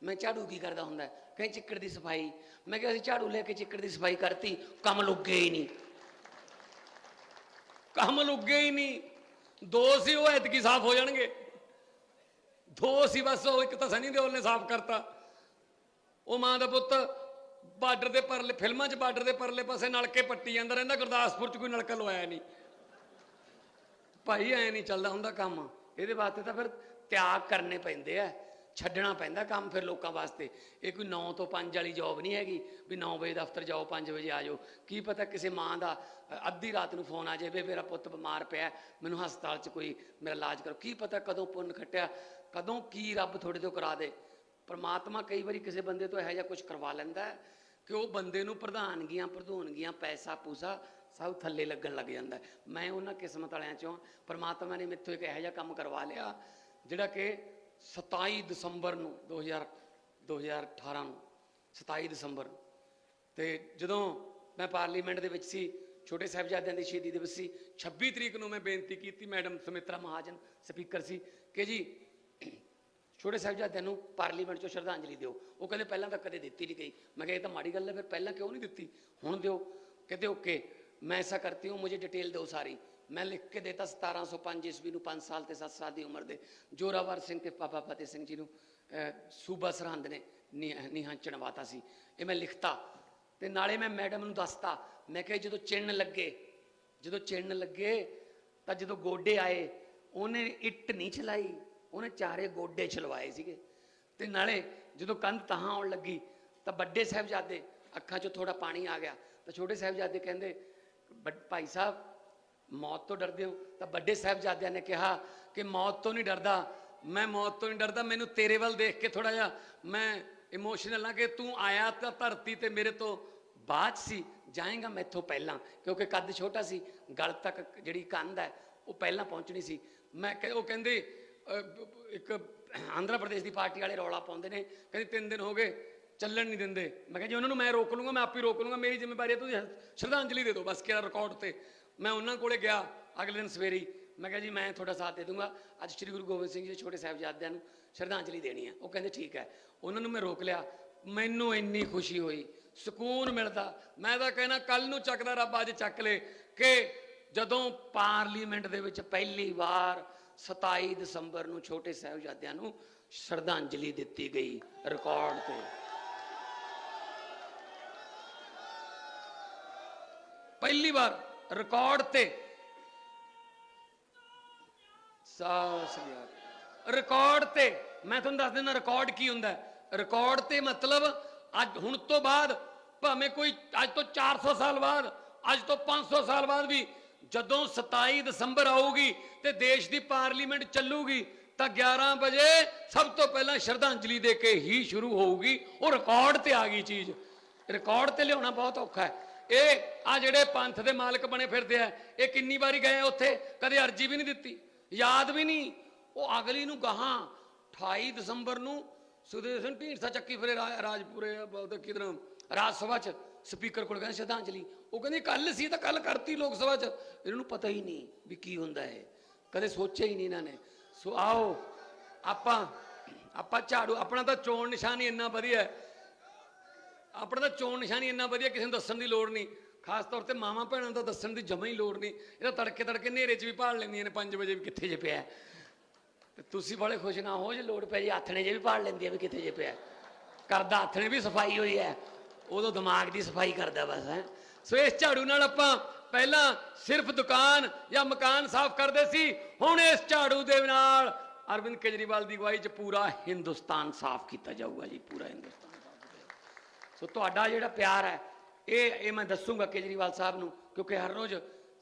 Speaker 1: ਮੈਂ ਝਾੜੂ ਕੀ ਕਰਦਾ ਹੁੰਦਾ ਕਹਿੰਦੇ ਚਿੱਕੜ ਦੀ ਸਫ਼ਾਈ। ਮੈਂ ਕਿਹਾ ਅਸੀਂ ਝਾੜੂ ਲੈ ਕੇ ਚਿੱਕੜ ਦੀ ਸਫ਼ਾਈ ਕਰਤੀ। ਕਮਲ ਉੱਗੇ ਹੀ ਨਹੀਂ। ਕਮਲ ਉੱਗੇ ਹੀ ਨਹੀਂ। ਦੋ ਸੀ ਉਹ ਐਤਕੀ ਸਾਫ਼ ਹੋ ਜਾਣਗੇ। ਦੋ ਸੀ ਬਸ ਉਹ ਇੱਕ ਤਾਂ ਸਨੀ ਦਿਓਲ ਨੇ ਸਾਫ਼ ਕਰਤਾ। ਉਹ ਮਾਂ ਦਾ ਪੁੱਤ ਬਾਰਡਰ ਦੇ ਪਰਲੇ, ਫਿਲਮਾਂ 'ਚ ਬਾਰਡਰ ਦੇ ਪਰਲੇ ਪਾਸੇ ਨਲਕੇ ਪੱਟੀ ਜਾਂਦਾ ਰਹਿੰਦਾ, ਗੁਰਦਾਸਪੁਰ 'ਚ ਕੋਈ ਨਲਕਾ ਲਵਾਇਆ ਨਹੀਂ। ਭਾਈ ਐ ਨਹੀਂ ਚੱਲਦਾ ਹੁੰਦਾ ਕੰਮ। ਇਹਦੇ ਵਾਸਤੇ ਤਾਂ ਫਿਰ ਤਿਆਗ ਕਰਨੇ ਪੈਂਦੇ ਆ, ਛੱਡਣਾ ਪੈਂਦਾ ਕੰਮ ਫਿਰ ਲੋਕਾਂ ਵਾਸਤੇ। ਇਹ ਕੋਈ 9 ਤੋਂ 5 ਵਾਲੀ ਜੌਬ ਨਹੀਂ ਹੈਗੀ, ਵੀ 9 ਵਜੇ ਦਫ਼ਤਰ ਜਾਓ 5 ਵਜੇ ਆ ਜਾਓ। ਕੀ ਪਤਾ ਕਿਸੇ ਮਾਂ ਦਾ, ਅੱਧੀ ਰਾਤ ਨੂੰ ਫੋਨ ਆ ਜਾਵੇ ਮੇਰਾ ਪੁੱਤ ਬਿਮਾਰ ਪਿਆ, ਮੈਨੂੰ ਹਸਪਤਾਲ 'ਚ ਕੋਈ ਮੇਰਾ ਇਲਾਜ ਕਰੋ। ਕੀ ਪਤਾ ਕਦੋਂ ਪੁੰਨ ਖੱਟਿਆ, ਕਦੋਂ ਕੀ ਰੱਬ ਤੁਹਾਡੇ ਤੋਂ ਕਰਾ ਦੇ। ਪਰਮਾਤਮਾ ਕਈ ਵਾਰੀ ਕਿਸੇ ਬੰਦੇ ਤੋਂ ਇਹੋ ਜਿਹਾ ਕੁਝ ਕਰਵਾ ਲੈਂਦਾ ਹੈ ਕਿ ਉਹ ਬੰਦੇ ਨੂੰ ਪ੍ਰਧਾਨਗੀਆਂ, ਪ੍ਰਧੂਨਗੀਆਂ, ਪੈਸਾ, ਪੂਸਾ ਸਭ ਥੱਲੇ ਲੱਗਣ ਲੱਗ ਜਾਂਦਾ ਮੈਂ ਉਹਨਾਂ ਕਿਸਮਤ ਵਾਲਿਆਂ ਚੋਂ ਪਰਮਾਤਮਾ ਨੇ ਮੇਥੋਂ ਇੱਕ ਇਹੋ ਜਿਹਾ ਕੰਮ ਕਰਵਾ ਲਿਆ ਜਿਹੜਾ ਕਿ 27 ਦਸੰਬਰ ਨੂੰ 2000 2018 ਨੂੰ 27 ਦਸੰਬਰ। ਨੂੰ ਤੇ ਜਦੋਂ ਮੈਂ ਪਾਰਲੀਮੈਂਟ ਦੇ ਵਿੱਚ ਸੀ, ਛੋਟੇ ਸਾਹਿਬਜ਼ਾਦਿਆਂ ਦੀ ਸ਼ਹੀਦੀ ਦਿਵਸ ਸੀ 26 ਤਰੀਕ ਨੂੰ ਮੈਂ ਬੇਨਤੀ ਕੀਤੀ ਮੈਡਮ ਸੁਮਿਤਰਾ ਮਹਾਜਨ, ਸਪੀਕਰ ਸੀ, ਕਿ ਜੀ ਛੋਟੇ ਸਾਹਿਬਜ਼ਾਦਿਆਂ ਨੂੰ ਪਾਰਲੀਮੈਂਟ 'ਚੋਂ ਸ਼ਰਧਾਂਜਲੀ ਦਿਓ। ਉਹ ਕਹਿੰਦੇ ਪਹਿਲਾਂ ਤਾਂ ਕਦੇ ਦਿੱਤੀ ਨਹੀਂ ਗਈ। ਮੈਂ ਕਿਹਾ ਇਹ ਤਾਂ ਮਾੜੀ ਗੱਲ ਹੈ, ਫਿਰ ਪਹਿਲਾਂ ਕਿਉਂ ਨਹੀਂ ਦਿੱਤੀ? ਹੁਣ ਦਿਓ। ਕਹਿੰਦੇ, ਓਕੇ, ਮੈਂ ਐਸਾ ਕਰਤੀ ਹੂੰ, ਮੁਝੇ ਡਿਟੇਲ ਦਿਓ ਸਾਰੀ। ਮੈਂ ਲਿਖ ਕੇ ਦੇਤਾ 1705 ਈਸਵੀ ਨੂੰ 5 ਸਾਲ ਤੇ 7 ਸਾਲ ਦੀ ਉਮਰ ਦੇ। ਜੋਰਾਵਰ ਸਿੰਘ ਤੇ ਪਾਪਾ ਫਤਿਹ ਸਿੰਘ ਜੀ ਨੂੰ ਸੂਬਾ ਸਰਹੰਦ ਨੇ ਨਿਹ- ਨਿਹੰਗ ਚਣਵਾਤਾ ਸੀ। ਇਹ ਮੈਂ ਲਿਖਤਾ ਤੇ ਨਾਲੇ ਮੈਂ ਮੈਡਮ ਨੂੰ ਦੱਸਤਾ। ਮੈਂ ਕਿਹਾ ਜਦੋਂ ਚਿੰਨ ਲੱਗੇ, ਜਦੋਂ ਚਿੰਨ ਲੱਗੇ ਤਾਂ ਜਦੋਂ ਗੋਡੇ ਆਏ, ਉਹਨੇ ਇੱਟ ਨਹੀਂ ਚਲਾਈ। ਉਹਨੇ ਚਾਰੇ ਗੋਡੇ ਛਲਵਾਏ ਸੀਗੇ। ਤੇ ਨਾਲੇ ਜਦੋਂ ਕੰਧ ਤਹਾਂ ਆਉਣ ਲੱਗੀ, ਤਾਂ ਵੱਡੇ ਸਾਹਿਬਜ਼ਾਦੇ ਅੱਖਾਂ 'ਚੋਂ ਥੋੜਾ ਪਾਣੀ ਆ ਗਿਆ। ਤਾਂ ਛੋਟੇ ਸਾਹਿਬਜ਼ਾਦੇ ਕਹਿੰਦੇ, "ਵੱਡ- ਭਾਈ ਸਾਹਿਬ, ਮੌਤ ਤੋਂ ਡਰਦੇ ਹੋ? ਤਾਂ ਵੱਡੇ ਸਾਹਿਬਜ਼ਾਦਿਆਂ ਨੇ ਕਿਹਾ ਕਿ ਮੌਤ ਤੋਂ ਨਹੀਂ ਡਰਦਾ। ਮੈਂ ਮੌਤ ਤੋਂ ਨਹੀਂ ਡਰਦਾ, ਮੈਨੂੰ ਤੇਰੇ ਵੱਲ ਦੇਖ ਕੇ ਥੋੜਾ ਜਿਹਾ ਮੈਂ ਇਮੋਸ਼ਨਲ ਆ ਕਿ ਤੂੰ ਆਇਆ ਤਾਂ ਧਰਤੀ ਤੇ ਮੇਰੇ ਤੋਂ ਬਾਅਦ ਸੀ, ਜਾਏਗਾ ਮੈਥੋਂ ਪਹਿਲਾਂ। ਕਿਉਂਕਿ ਕੱਦ ਛੋਟਾ ਸੀ, ਗਲ ਤੱਕ ਜਿਹੜੀ ਕੰਧ ਹੈ, ਉਹ ਪਹਿਲਾਂ ਪਹੁੰਚਣੀ ਸੀ। ਮੈਂ ਕਹਿ- ਉਹ ਕਹਿੰਦੇ ਇੱਕ ਆਂਧਰਾ ਪ੍ਰਦੇਸ਼ ਦੀ ਪਾਰਟੀ ਵਾਲੇ ਰੌਲਾ ਪਾਉਂਦੇ ਨੇ, ਕਹਿੰਦੇ ਤਿੰਨ ਦਿਨ ਹੋ ਗਏ, ਚੱਲਣ ਨਹੀਂ ਦਿੰਦੇ। ਮੈਂ ਕਿਹਾ ਜੀ ਉਹਨਾਂ ਨੂੰ ਮੈਂ ਰੋਕ ਲੂੰਗਾ, ਮੈਂ ਆਪ ਹੀ ਰੋਕ ਲੂੰਗਾ, ਮੇਰੀ ਜ਼ਿੰਮੇਵਾਰੀ ਹੈ ਤੁਸੀਂ ਸ਼ਰਧਾਂਜਲੀ ਦੇ ਦਿਓ, ਬਸ ਕਿਹੜਾ ਰਿਕਾਰਡ ਤੇ। ਮੈਂ ਉਹਨਾਂ ਕੋਲੇ ਗਿਆ ਅਗਲੇ ਦਿਨ ਸਵੇਰੇ ਮੈਂ ਕਿਹਾ ਜੀ, ਮੈਂ ਤੁਹਾਡਾ ਸਾਥ ਦੇ ਦੂੰਗਾ। ਅੱਜ ਸ੍ਰੀ ਗੁਰੂ ਗੋਬਿੰਦ ਸਿੰਘ ਜੀ ਦੇ ਛੋਟੇ ਸਾਹਿਬਜ਼ਾਦਿਆਂ ਨੂੰ ਸ਼ਰਧਾਂਜਲੀ ਦੇਣੀ ਹੈ। ਉਹ ਕਹਿੰਦੇ ਠੀਕ ਹੈ। ਉਹਨਾਂ ਨੂੰ ਮੈਂ ਰੋਕ ਲਿਆ। ਮੈਨੂੰ ਇੰਨੀ ਖੁਸ਼ੀ ਹੋਈ। ਸਕੂਨ ਮਿਲਦਾ। ਮੈਂ ਤਾਂ ਕਹਿਣਾ ਕੱਲ ਨੂੰ ਚੱਕਦਾ ਰੱਬ ਅੱਜ ਚੱਕ ਲੇ ਕਿ ਜਦੋਂ ਪਾਰਲੀਮੈਂਟ ਦੇ ਵਿੱਚ ਪਹਿਲੀ ਵਾਰ 27 ਦਸੰਬਰ ਨੂੰ ਛੋਟੇ ਸਾਹਿਬਜ਼ਾਦਿਆਂ ਨੂੰ ਸ਼ਰਧਾਂਜਲੀ ਦਿੱਤੀ ਗਈ ਰਿਕਾਰਡ ਤੇ। ਪਹਿਲੀ ਵਾਰ ਰਿਕਾਰਡ ਤੇ। ਸਾਸ ਰਿਕਾਰਡ ਤੇ। ਮੈਂ ਤੁਹਾਨੂੰ ਦੱਸ ਦਿੰਦਾ, ਰਿਕਾਰਡ ਕੀ ਹੁੰਦਾ ਰਿਕਾਰਡ ਤੇ ਮਤਲਬ ਅੱਜ, ਹੁਣ ਤੋਂ ਬਾਅਦ, ਭਾਵੇਂ ਕੋਈ ਅੱਜ ਤੋਂ 400 ਸਾਲ ਬਾਅਦ, ਅੱਜ ਤੋਂ 500 ਸਾਲ ਬਾਅਦ ਵੀ ਜਦੋਂ 27 ਦਸੰਬਰ ਆਊਗੀ ਤੇ ਦੇਸ਼ ਦੀ ਪਾਰਲੀਮੈਂਟ ਚੱਲੂਗੀ, ਤਾਂ 11 ਵਜੇ ਸਭ ਤੋਂ ਪਹਿਲਾਂ ਸ਼ਰਧਾਂਜਲੀ ਦੇ ਕੇ ਹੀ ਸ਼ੁਰੂ ਹੋਊਗੀ। ਉਹ ਰਿਕਾਰਡ ਤੇ ਆ ਗਈ ਚੀਜ਼। ਰਿਕਾਰਡ ਤੇ ਲਿਆਉਣਾ ਬਹੁਤ ਔਖਾ ਹੈ। ਇਹ ਆ ਜਿਹੜੇ ਪੰਥ ਦੇ ਮਾਲਕ ਬਣੇ ਫਿਰਦੇ ਆ, ਇਹ ਕਿੰਨੀ ਵਾਰੀ ਗਏ ਉੱਥੇ? ਕਦੇ ਅਰਜੀ ਵੀ ਨਹੀਂ ਦਿੱਤੀ। ਯਾਦ ਵੀ ਨਹੀਂ। ਉਹ ਅਗਲੀ ਨੂੰ ਗਾਹਾਂ 28 ਦਸੰਬਰ ਨੂੰ ਸੁਖਦੇਵ ਸਿੰਘ ਢੀਂਡਸਾ ਚੱਕੀ ਫਿਰੇ ਰਾ- ਰਾਜਪੁਰੇ ਉਹਦੇ ਕਿਧਰ ਰਾਜ ਸਭਾ ਚ। ਸਪੀਕਰ ਕੋਲ ਕਹਿੰਦੇ ਸ਼ਰਧਾਂਜਲੀ। ਉਹ ਕਹਿੰਦੀ ਕੱਲ ਸੀ ਤਾਂ ਕੱਲ ਕਰਤੀ ਲੋਕ ਸਭਾ ਚ। ਇਹਨਾਂ ਨੂੰ ਪਤਾ ਹੀ ਨਹੀਂ ਵੀ ਕੀ ਹੁੰਦਾ ਹੈ ਕਦੇ ਸੋਚਿਆ ਹੀ ਨਹੀਂ ਇਹਨਾਂ ਨੇ। ਸੋ ਆਓ, ਆਪਾਂ ਆਪਾਂ ਝਾੜੂ, ਆਪਣਾ ਤਾਂ ਚੋਣ ਨਿਸ਼ਾਨ ਹੀ ਇੰਨਾ ਵਧੀਆ ਹੈ। ਆਪਣਾ ਤਾਂ ਚੋਣ ਨਿਸ਼ਾਨੀ ਇੰਨਾ ਵਧੀਆ, ਕਿਸੇ ਨੂੰ ਦੱਸਣ ਦੀ ਲੋੜ ਨਹੀਂ। ਖਾਸ ਤੌਰ ਤੇ ਮਾਮਾ ਭੈਣਾਂ ਦਾ ਦੱਸਣ ਦੀ ਜਮਾ ਹੀ ਲੋੜ ਨਹੀਂ। ਇਹਦਾ ਤੜਕੇ ਤੜਕੇ ਹਨੇਰੇ 'ਚ ਵੀ ਭਾਲ ਲੈਂਦੀਆਂ ਨੇ 5 ਵਜੇ ਵੀ ਕਿੱਥੇ ਜੇ ਪਿਆ। ਤੁਸੀਂ ਬੜੇ ਖੁਸ਼ ਨਾ ਹੋ ਜੇ, ਲੋੜ ਪੈ ਜੇ, ਆਥਣੇ ਜੇ ਵੀ ਭਾਲ ਲੈਂਦੀ ਆ ਵੀ ਕਿੱਥੇ ਜੇ ਪਿਆ। ਹੈ। ਕਰਦਾ ਆਥਣੇ ਵੀ ਸਫ਼ਾਈ ਹੋਈ ਹੈ। ਉਦੋਂ ਦਿਮਾਗ ਦੀ ਸਫ਼ਾਈ ਕਰਦਾ ਬਸ, ਹੈ। ਸੋ ਇਸ ਝਾੜੂ ਨਾਲ ਆਪਾਂ ਪਹਿਲਾਂ ਸਿਰਫ ਦੁਕਾਨ ਜਾਂ ਮਕਾਨ ਸਾਫ਼ ਕਰਦੇ ਸੀ, ਹੁਣ ਇਸ ਝਾੜੂ ਦੇ ਨਾਲ ਅਰਵਿੰਦ ਕੇਜਰੀਵਾਲ ਦੀ ਅਗਵਾਈ 'ਚ ਪੂਰਾ ਹਿੰਦੁਸਤਾਨ ਸਾਫ਼ ਕੀਤਾ ਜਾਊਗਾ ਜੀ, ਪੂਰਾ ਹਿੰਦੁਸਤਾਨ। ਸੋ ਤੁਹਾਡਾ ਜਿਹੜਾ ਪਿਆਰ ਹੈ, ਇਹ ਇਹ ਮੈਂ ਦੱਸੂਗਾ ਕੇਜਰੀਵਾਲ ਸਾਹਿਬ ਨੂੰ, ਕਿਉਂਕਿ ਹਰ ਰੋਜ਼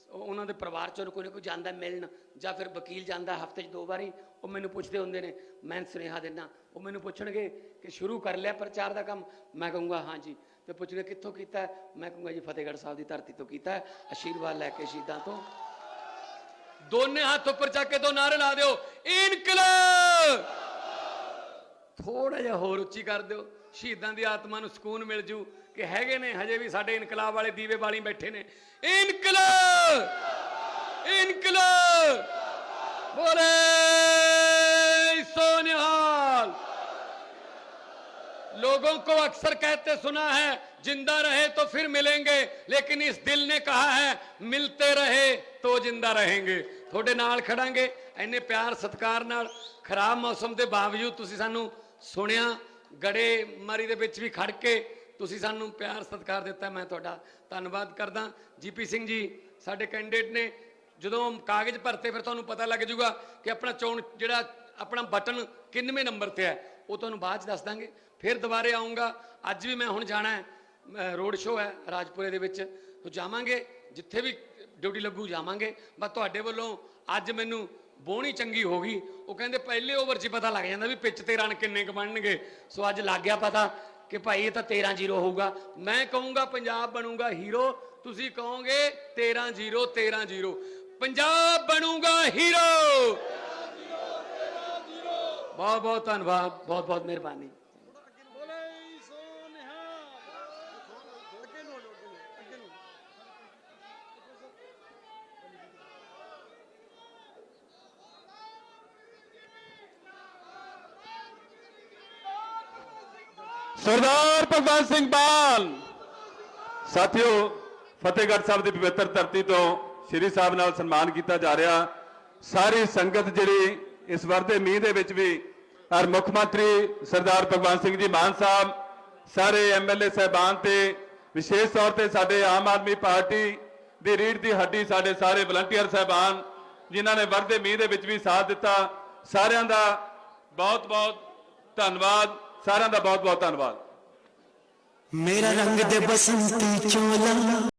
Speaker 1: ਉਹਨਾਂ ਦੇ ਪਰਿਵਾਰ ਚੋਂ ਕੋਈ ਨਾ ਕੋਈ ਜਾਂਦਾ ਮਿਲਣ, ਜਾਂ ਫਿਰ ਵਕੀਲ ਜਾਂਦਾ ਹਫ਼ਤੇ 'ਚ ਦੋ ਵਾਰੀ, ਉਹ ਮੈਨੂੰ ਪੁੱਛਦੇ ਹੁੰਦੇ ਨੇ, ਮੈਂ ਸੁਨੇਹਾ ਦਿੰਦਾ। ਉਹ ਮੈਨੂੰ ਪੁੱਛਣਗੇ ਕਿ ਸ਼ੁਰੂ ਕਰ ਲਿਆ ਪ੍ਰਚਾਰ ਦਾ ਕੰਮ? ਮੈਂ ਕਹੂੰਗਾ ਹਾਂਜੀ ਤੇ ਪੁੱਛਣਗੇ ਕਿੱਥੋਂ ਕੀਤਾ ਮੈਂ ਕਹੂੰਗਾ, ਜੀ ਫਤਿਹਗੜ੍ਹ ਸਾਹਿਬ ਦੀ ਧਰਤੀ ਤੋਂ ਕੀਤਾ ਆਸ਼ੀਰਵਾਦ ਲੈ ਕੇ ਸ਼ਹੀਦਾਂ ਤੋਂ। ਦੋਨੇ ਹੱਥ ਉੱਪਰ ਚੱਕ ਕੇ ਦੋ ਨਾਰੇ ਲਾ ਦਿਓ। ਇਨਕਲਾਬ! ਥੋੜਾ ਜਿਹਾ ਹੋਰ ਉੱਚੀ ਕਰ ਦਿਓ। ਸ਼ਹੀਦਾਂ ਦੀ ਆਤਮਾ ਨੂੰ ਸਕੂਨ ਮਿਲ ਜੂ ਕਿ ਹੈਗੇ ਨੇ, ਹਜੇ ਵੀ ਸਾਡੇ ਇਨਕਲਾਬ ਵਾਲੇ ਦੀਵੇ ਵਾਲੀ ਬੈਠੇ ਨੇ। ਇਨਕਲਾਬ! ਇਨਕਲਾਬ! ਬੋਲੇ ਸੋਨਿਹਾਲ ਲੋਕ लोगों को अक्सर कहते सुना है जिंदा रहे तो फिर मिलेंगे लेकिन इस दिल ने कहा है मिलते रहे तो जिंदा रहेंगे ਤੁਹਾਡੇ ਨਾਲ ਖੜਾਂਗੇ ਇੰਨੇ ਪਿਆਰ ਸਤਿਕਾਰ ਨਾਲ ਖਰਾਬ ਮੌਸਮ ਦੇ ਬਾਵਜੂਦ ਤੁਸੀਂ ਸਾਨੂੰ ਸੁਣਿਆ ਗੜੇ ਮਾਰੀ ਦੇ ਵਿੱਚ ਵੀ ਖੜ ਕੇ ਤੁਸੀਂ ਸਾਨੂੰ ਪਿਆਰ ਸਤਿਕਾਰ ਦਿੱਤਾ ਮੈਂ ਤੁਹਾਡਾ ਧੰਨਵਾਦ ਕਰਦਾ ਜੀਪੀ ਸਿੰਘ ਜੀ ਸਾਡੇ ਕੈਂਡੀਡੇਟ ਨੇ ਜਦੋਂ ਕਾਗਜ਼ ਭਰਤੇ ਫਿਰ ਤੁਹਾਨੂੰ ਪਤਾ ਲੱਗ ਜਾਊਗਾ ਕਿ ਆਪਣਾ ਚੋਣ ਜਿਹੜਾ ਆਪਣਾ ਬਟਨ ਕਿੰਨਵੇਂ ਨੰਬਰ ਤੇ ਹੈ ਉਹ ਤੁਹਾਨੂੰ ਬਾਅਦ ਚ ਦੱਸ ਦਾਂਗੇ ਫਿਰ ਦੁਬਾਰੇ ਆਉਂਗਾ। ਅੱਜ ਵੀ ਮੈਂ ਹੁਣ ਜਾਣਾ ਹੈ। ਰੋਡ ਸ਼ੋਅ ਹੈ ਰਾਜਪੁਰੇ ਦੇ ਵਿੱਚ। ਤੋ ਜਾਵਾਂਗੇ ਜਿੱਥੇ ਵੀ ਡਿਊਟੀ ਲੱਗੂ ਜਾਵਾਂਗੇ। ਬਸ ਤੁਹਾਡੇ ਵੱਲੋਂ ਅੱਜ ਮੈਨੂੰ ਬੋਣੀ ਚੰਗੀ ਹੋ ਗਈ। ਉਹ ਕਹਿੰਦੇ ਪਹਿਲੇ ਓਵਰ 'ਚ ਪਤਾ ਲੱਗ ਜਾਂਦਾ ਵੀ ਪਿੱਚ ਤੇ ਰਨ ਕਿੰਨੇ ਕੁ ਬਣਨਗੇ। ਸੋ ਅੱਜ ਲੱਗ ਗਿਆ ਪਤਾ ਕਿ ਭਾਈ ਇਹ ਤਾਂ 13-0 ਹੋਊਗਾ। ਮੈਂ ਕਹੂੰਗਾ ਪੰਜਾਬ ਬਣੂਗਾ ਹੀਰੋ ਤੁਸੀਂ ਕਹੋਗੇ 13-0 13-0 ਪੰਜਾਬ ਬਣੂਗਾ ਹੀਰੋ ਬਹੁਤ ਬਹੁਤ ਧੰਨਵਾਦ। ਬਹੁਤ ਬਹੁਤ ਮਿਹਰਬਾਨੀ
Speaker 2: ਬੋਲੇ ਸੋ ਨਿਹਾਲ ਅੱਗੇ ਨੂੰ ਅੱਗੇ ਨੂੰ ਅੱਗੇ ਨੂੰ
Speaker 3: ਸਰਦਾਰ ਭਗਵੰਤ ਸਿੰਘ ਮਾਨ। ਸਾਥੀਓ, ਫਤਿਹਗੜ੍ਹ ਸਾਹਿਬ ਦੀ ਪਵਿੱਤਰ ਧਰਤੀ ਤੋਂ ਸ਼੍ਰੀ ਸਾਹਿਬ ਨਾਲ ਸਨਮਾਨ ਕੀਤਾ ਜਾ ਰਿਹਾ। ਸਾਰੀ ਸੰਗਤ ਜਿਹੜੀ ਇਸ ਵਾਰ ਮੀਂਹ ਦੇ ਵਿੱਚ ਵੀ ਔਰ ਮੁੱਖ ਮੰਤਰੀ ਸਰਦਾਰ ਭਗਵੰਤ ਸਿੰਘ ਜੀ ਮਾਨ ਸਾਹਿਬ, ਸਾਰੇ ਐਮਐਲਏ ਸਹਿਬਾਨ ਤੇ, ਵਿਸ਼ੇਸ਼ ਤੌਰ ਤੇ ਸਾਡੇ ਆਮ ਆਦਮੀ ਪਾਰਟੀ ਦੀ ਰੀੜ ਦੀ ਹੱਡੀ ਸਾਡੇ ਸਾਰੇ ਵਲੰਟੀਅਰ ਸਹਿਬਾਨ, ਜਿਨ੍ਹਾਂ ਨੇ ਵਰਦੇ ਮੀਂਹ ਦੇ ਵਿੱਚ ਵੀ ਸਾਥ ਦਿੱਤਾ। ਸਾਰਿਆਂ ਦਾ ਬਹੁਤ ਬਹੁਤ ਧੰਨਵਾਦ। ਸਾਰਿਆਂ ਦਾ ਬਹੁਤ ਬਹੁਤ ਧੰਨਵਾਦ।
Speaker 4: ਮੇਰਾ ਰੰਗ ਦੇ ਬਸੰਤੀ ਚੋਲਾ।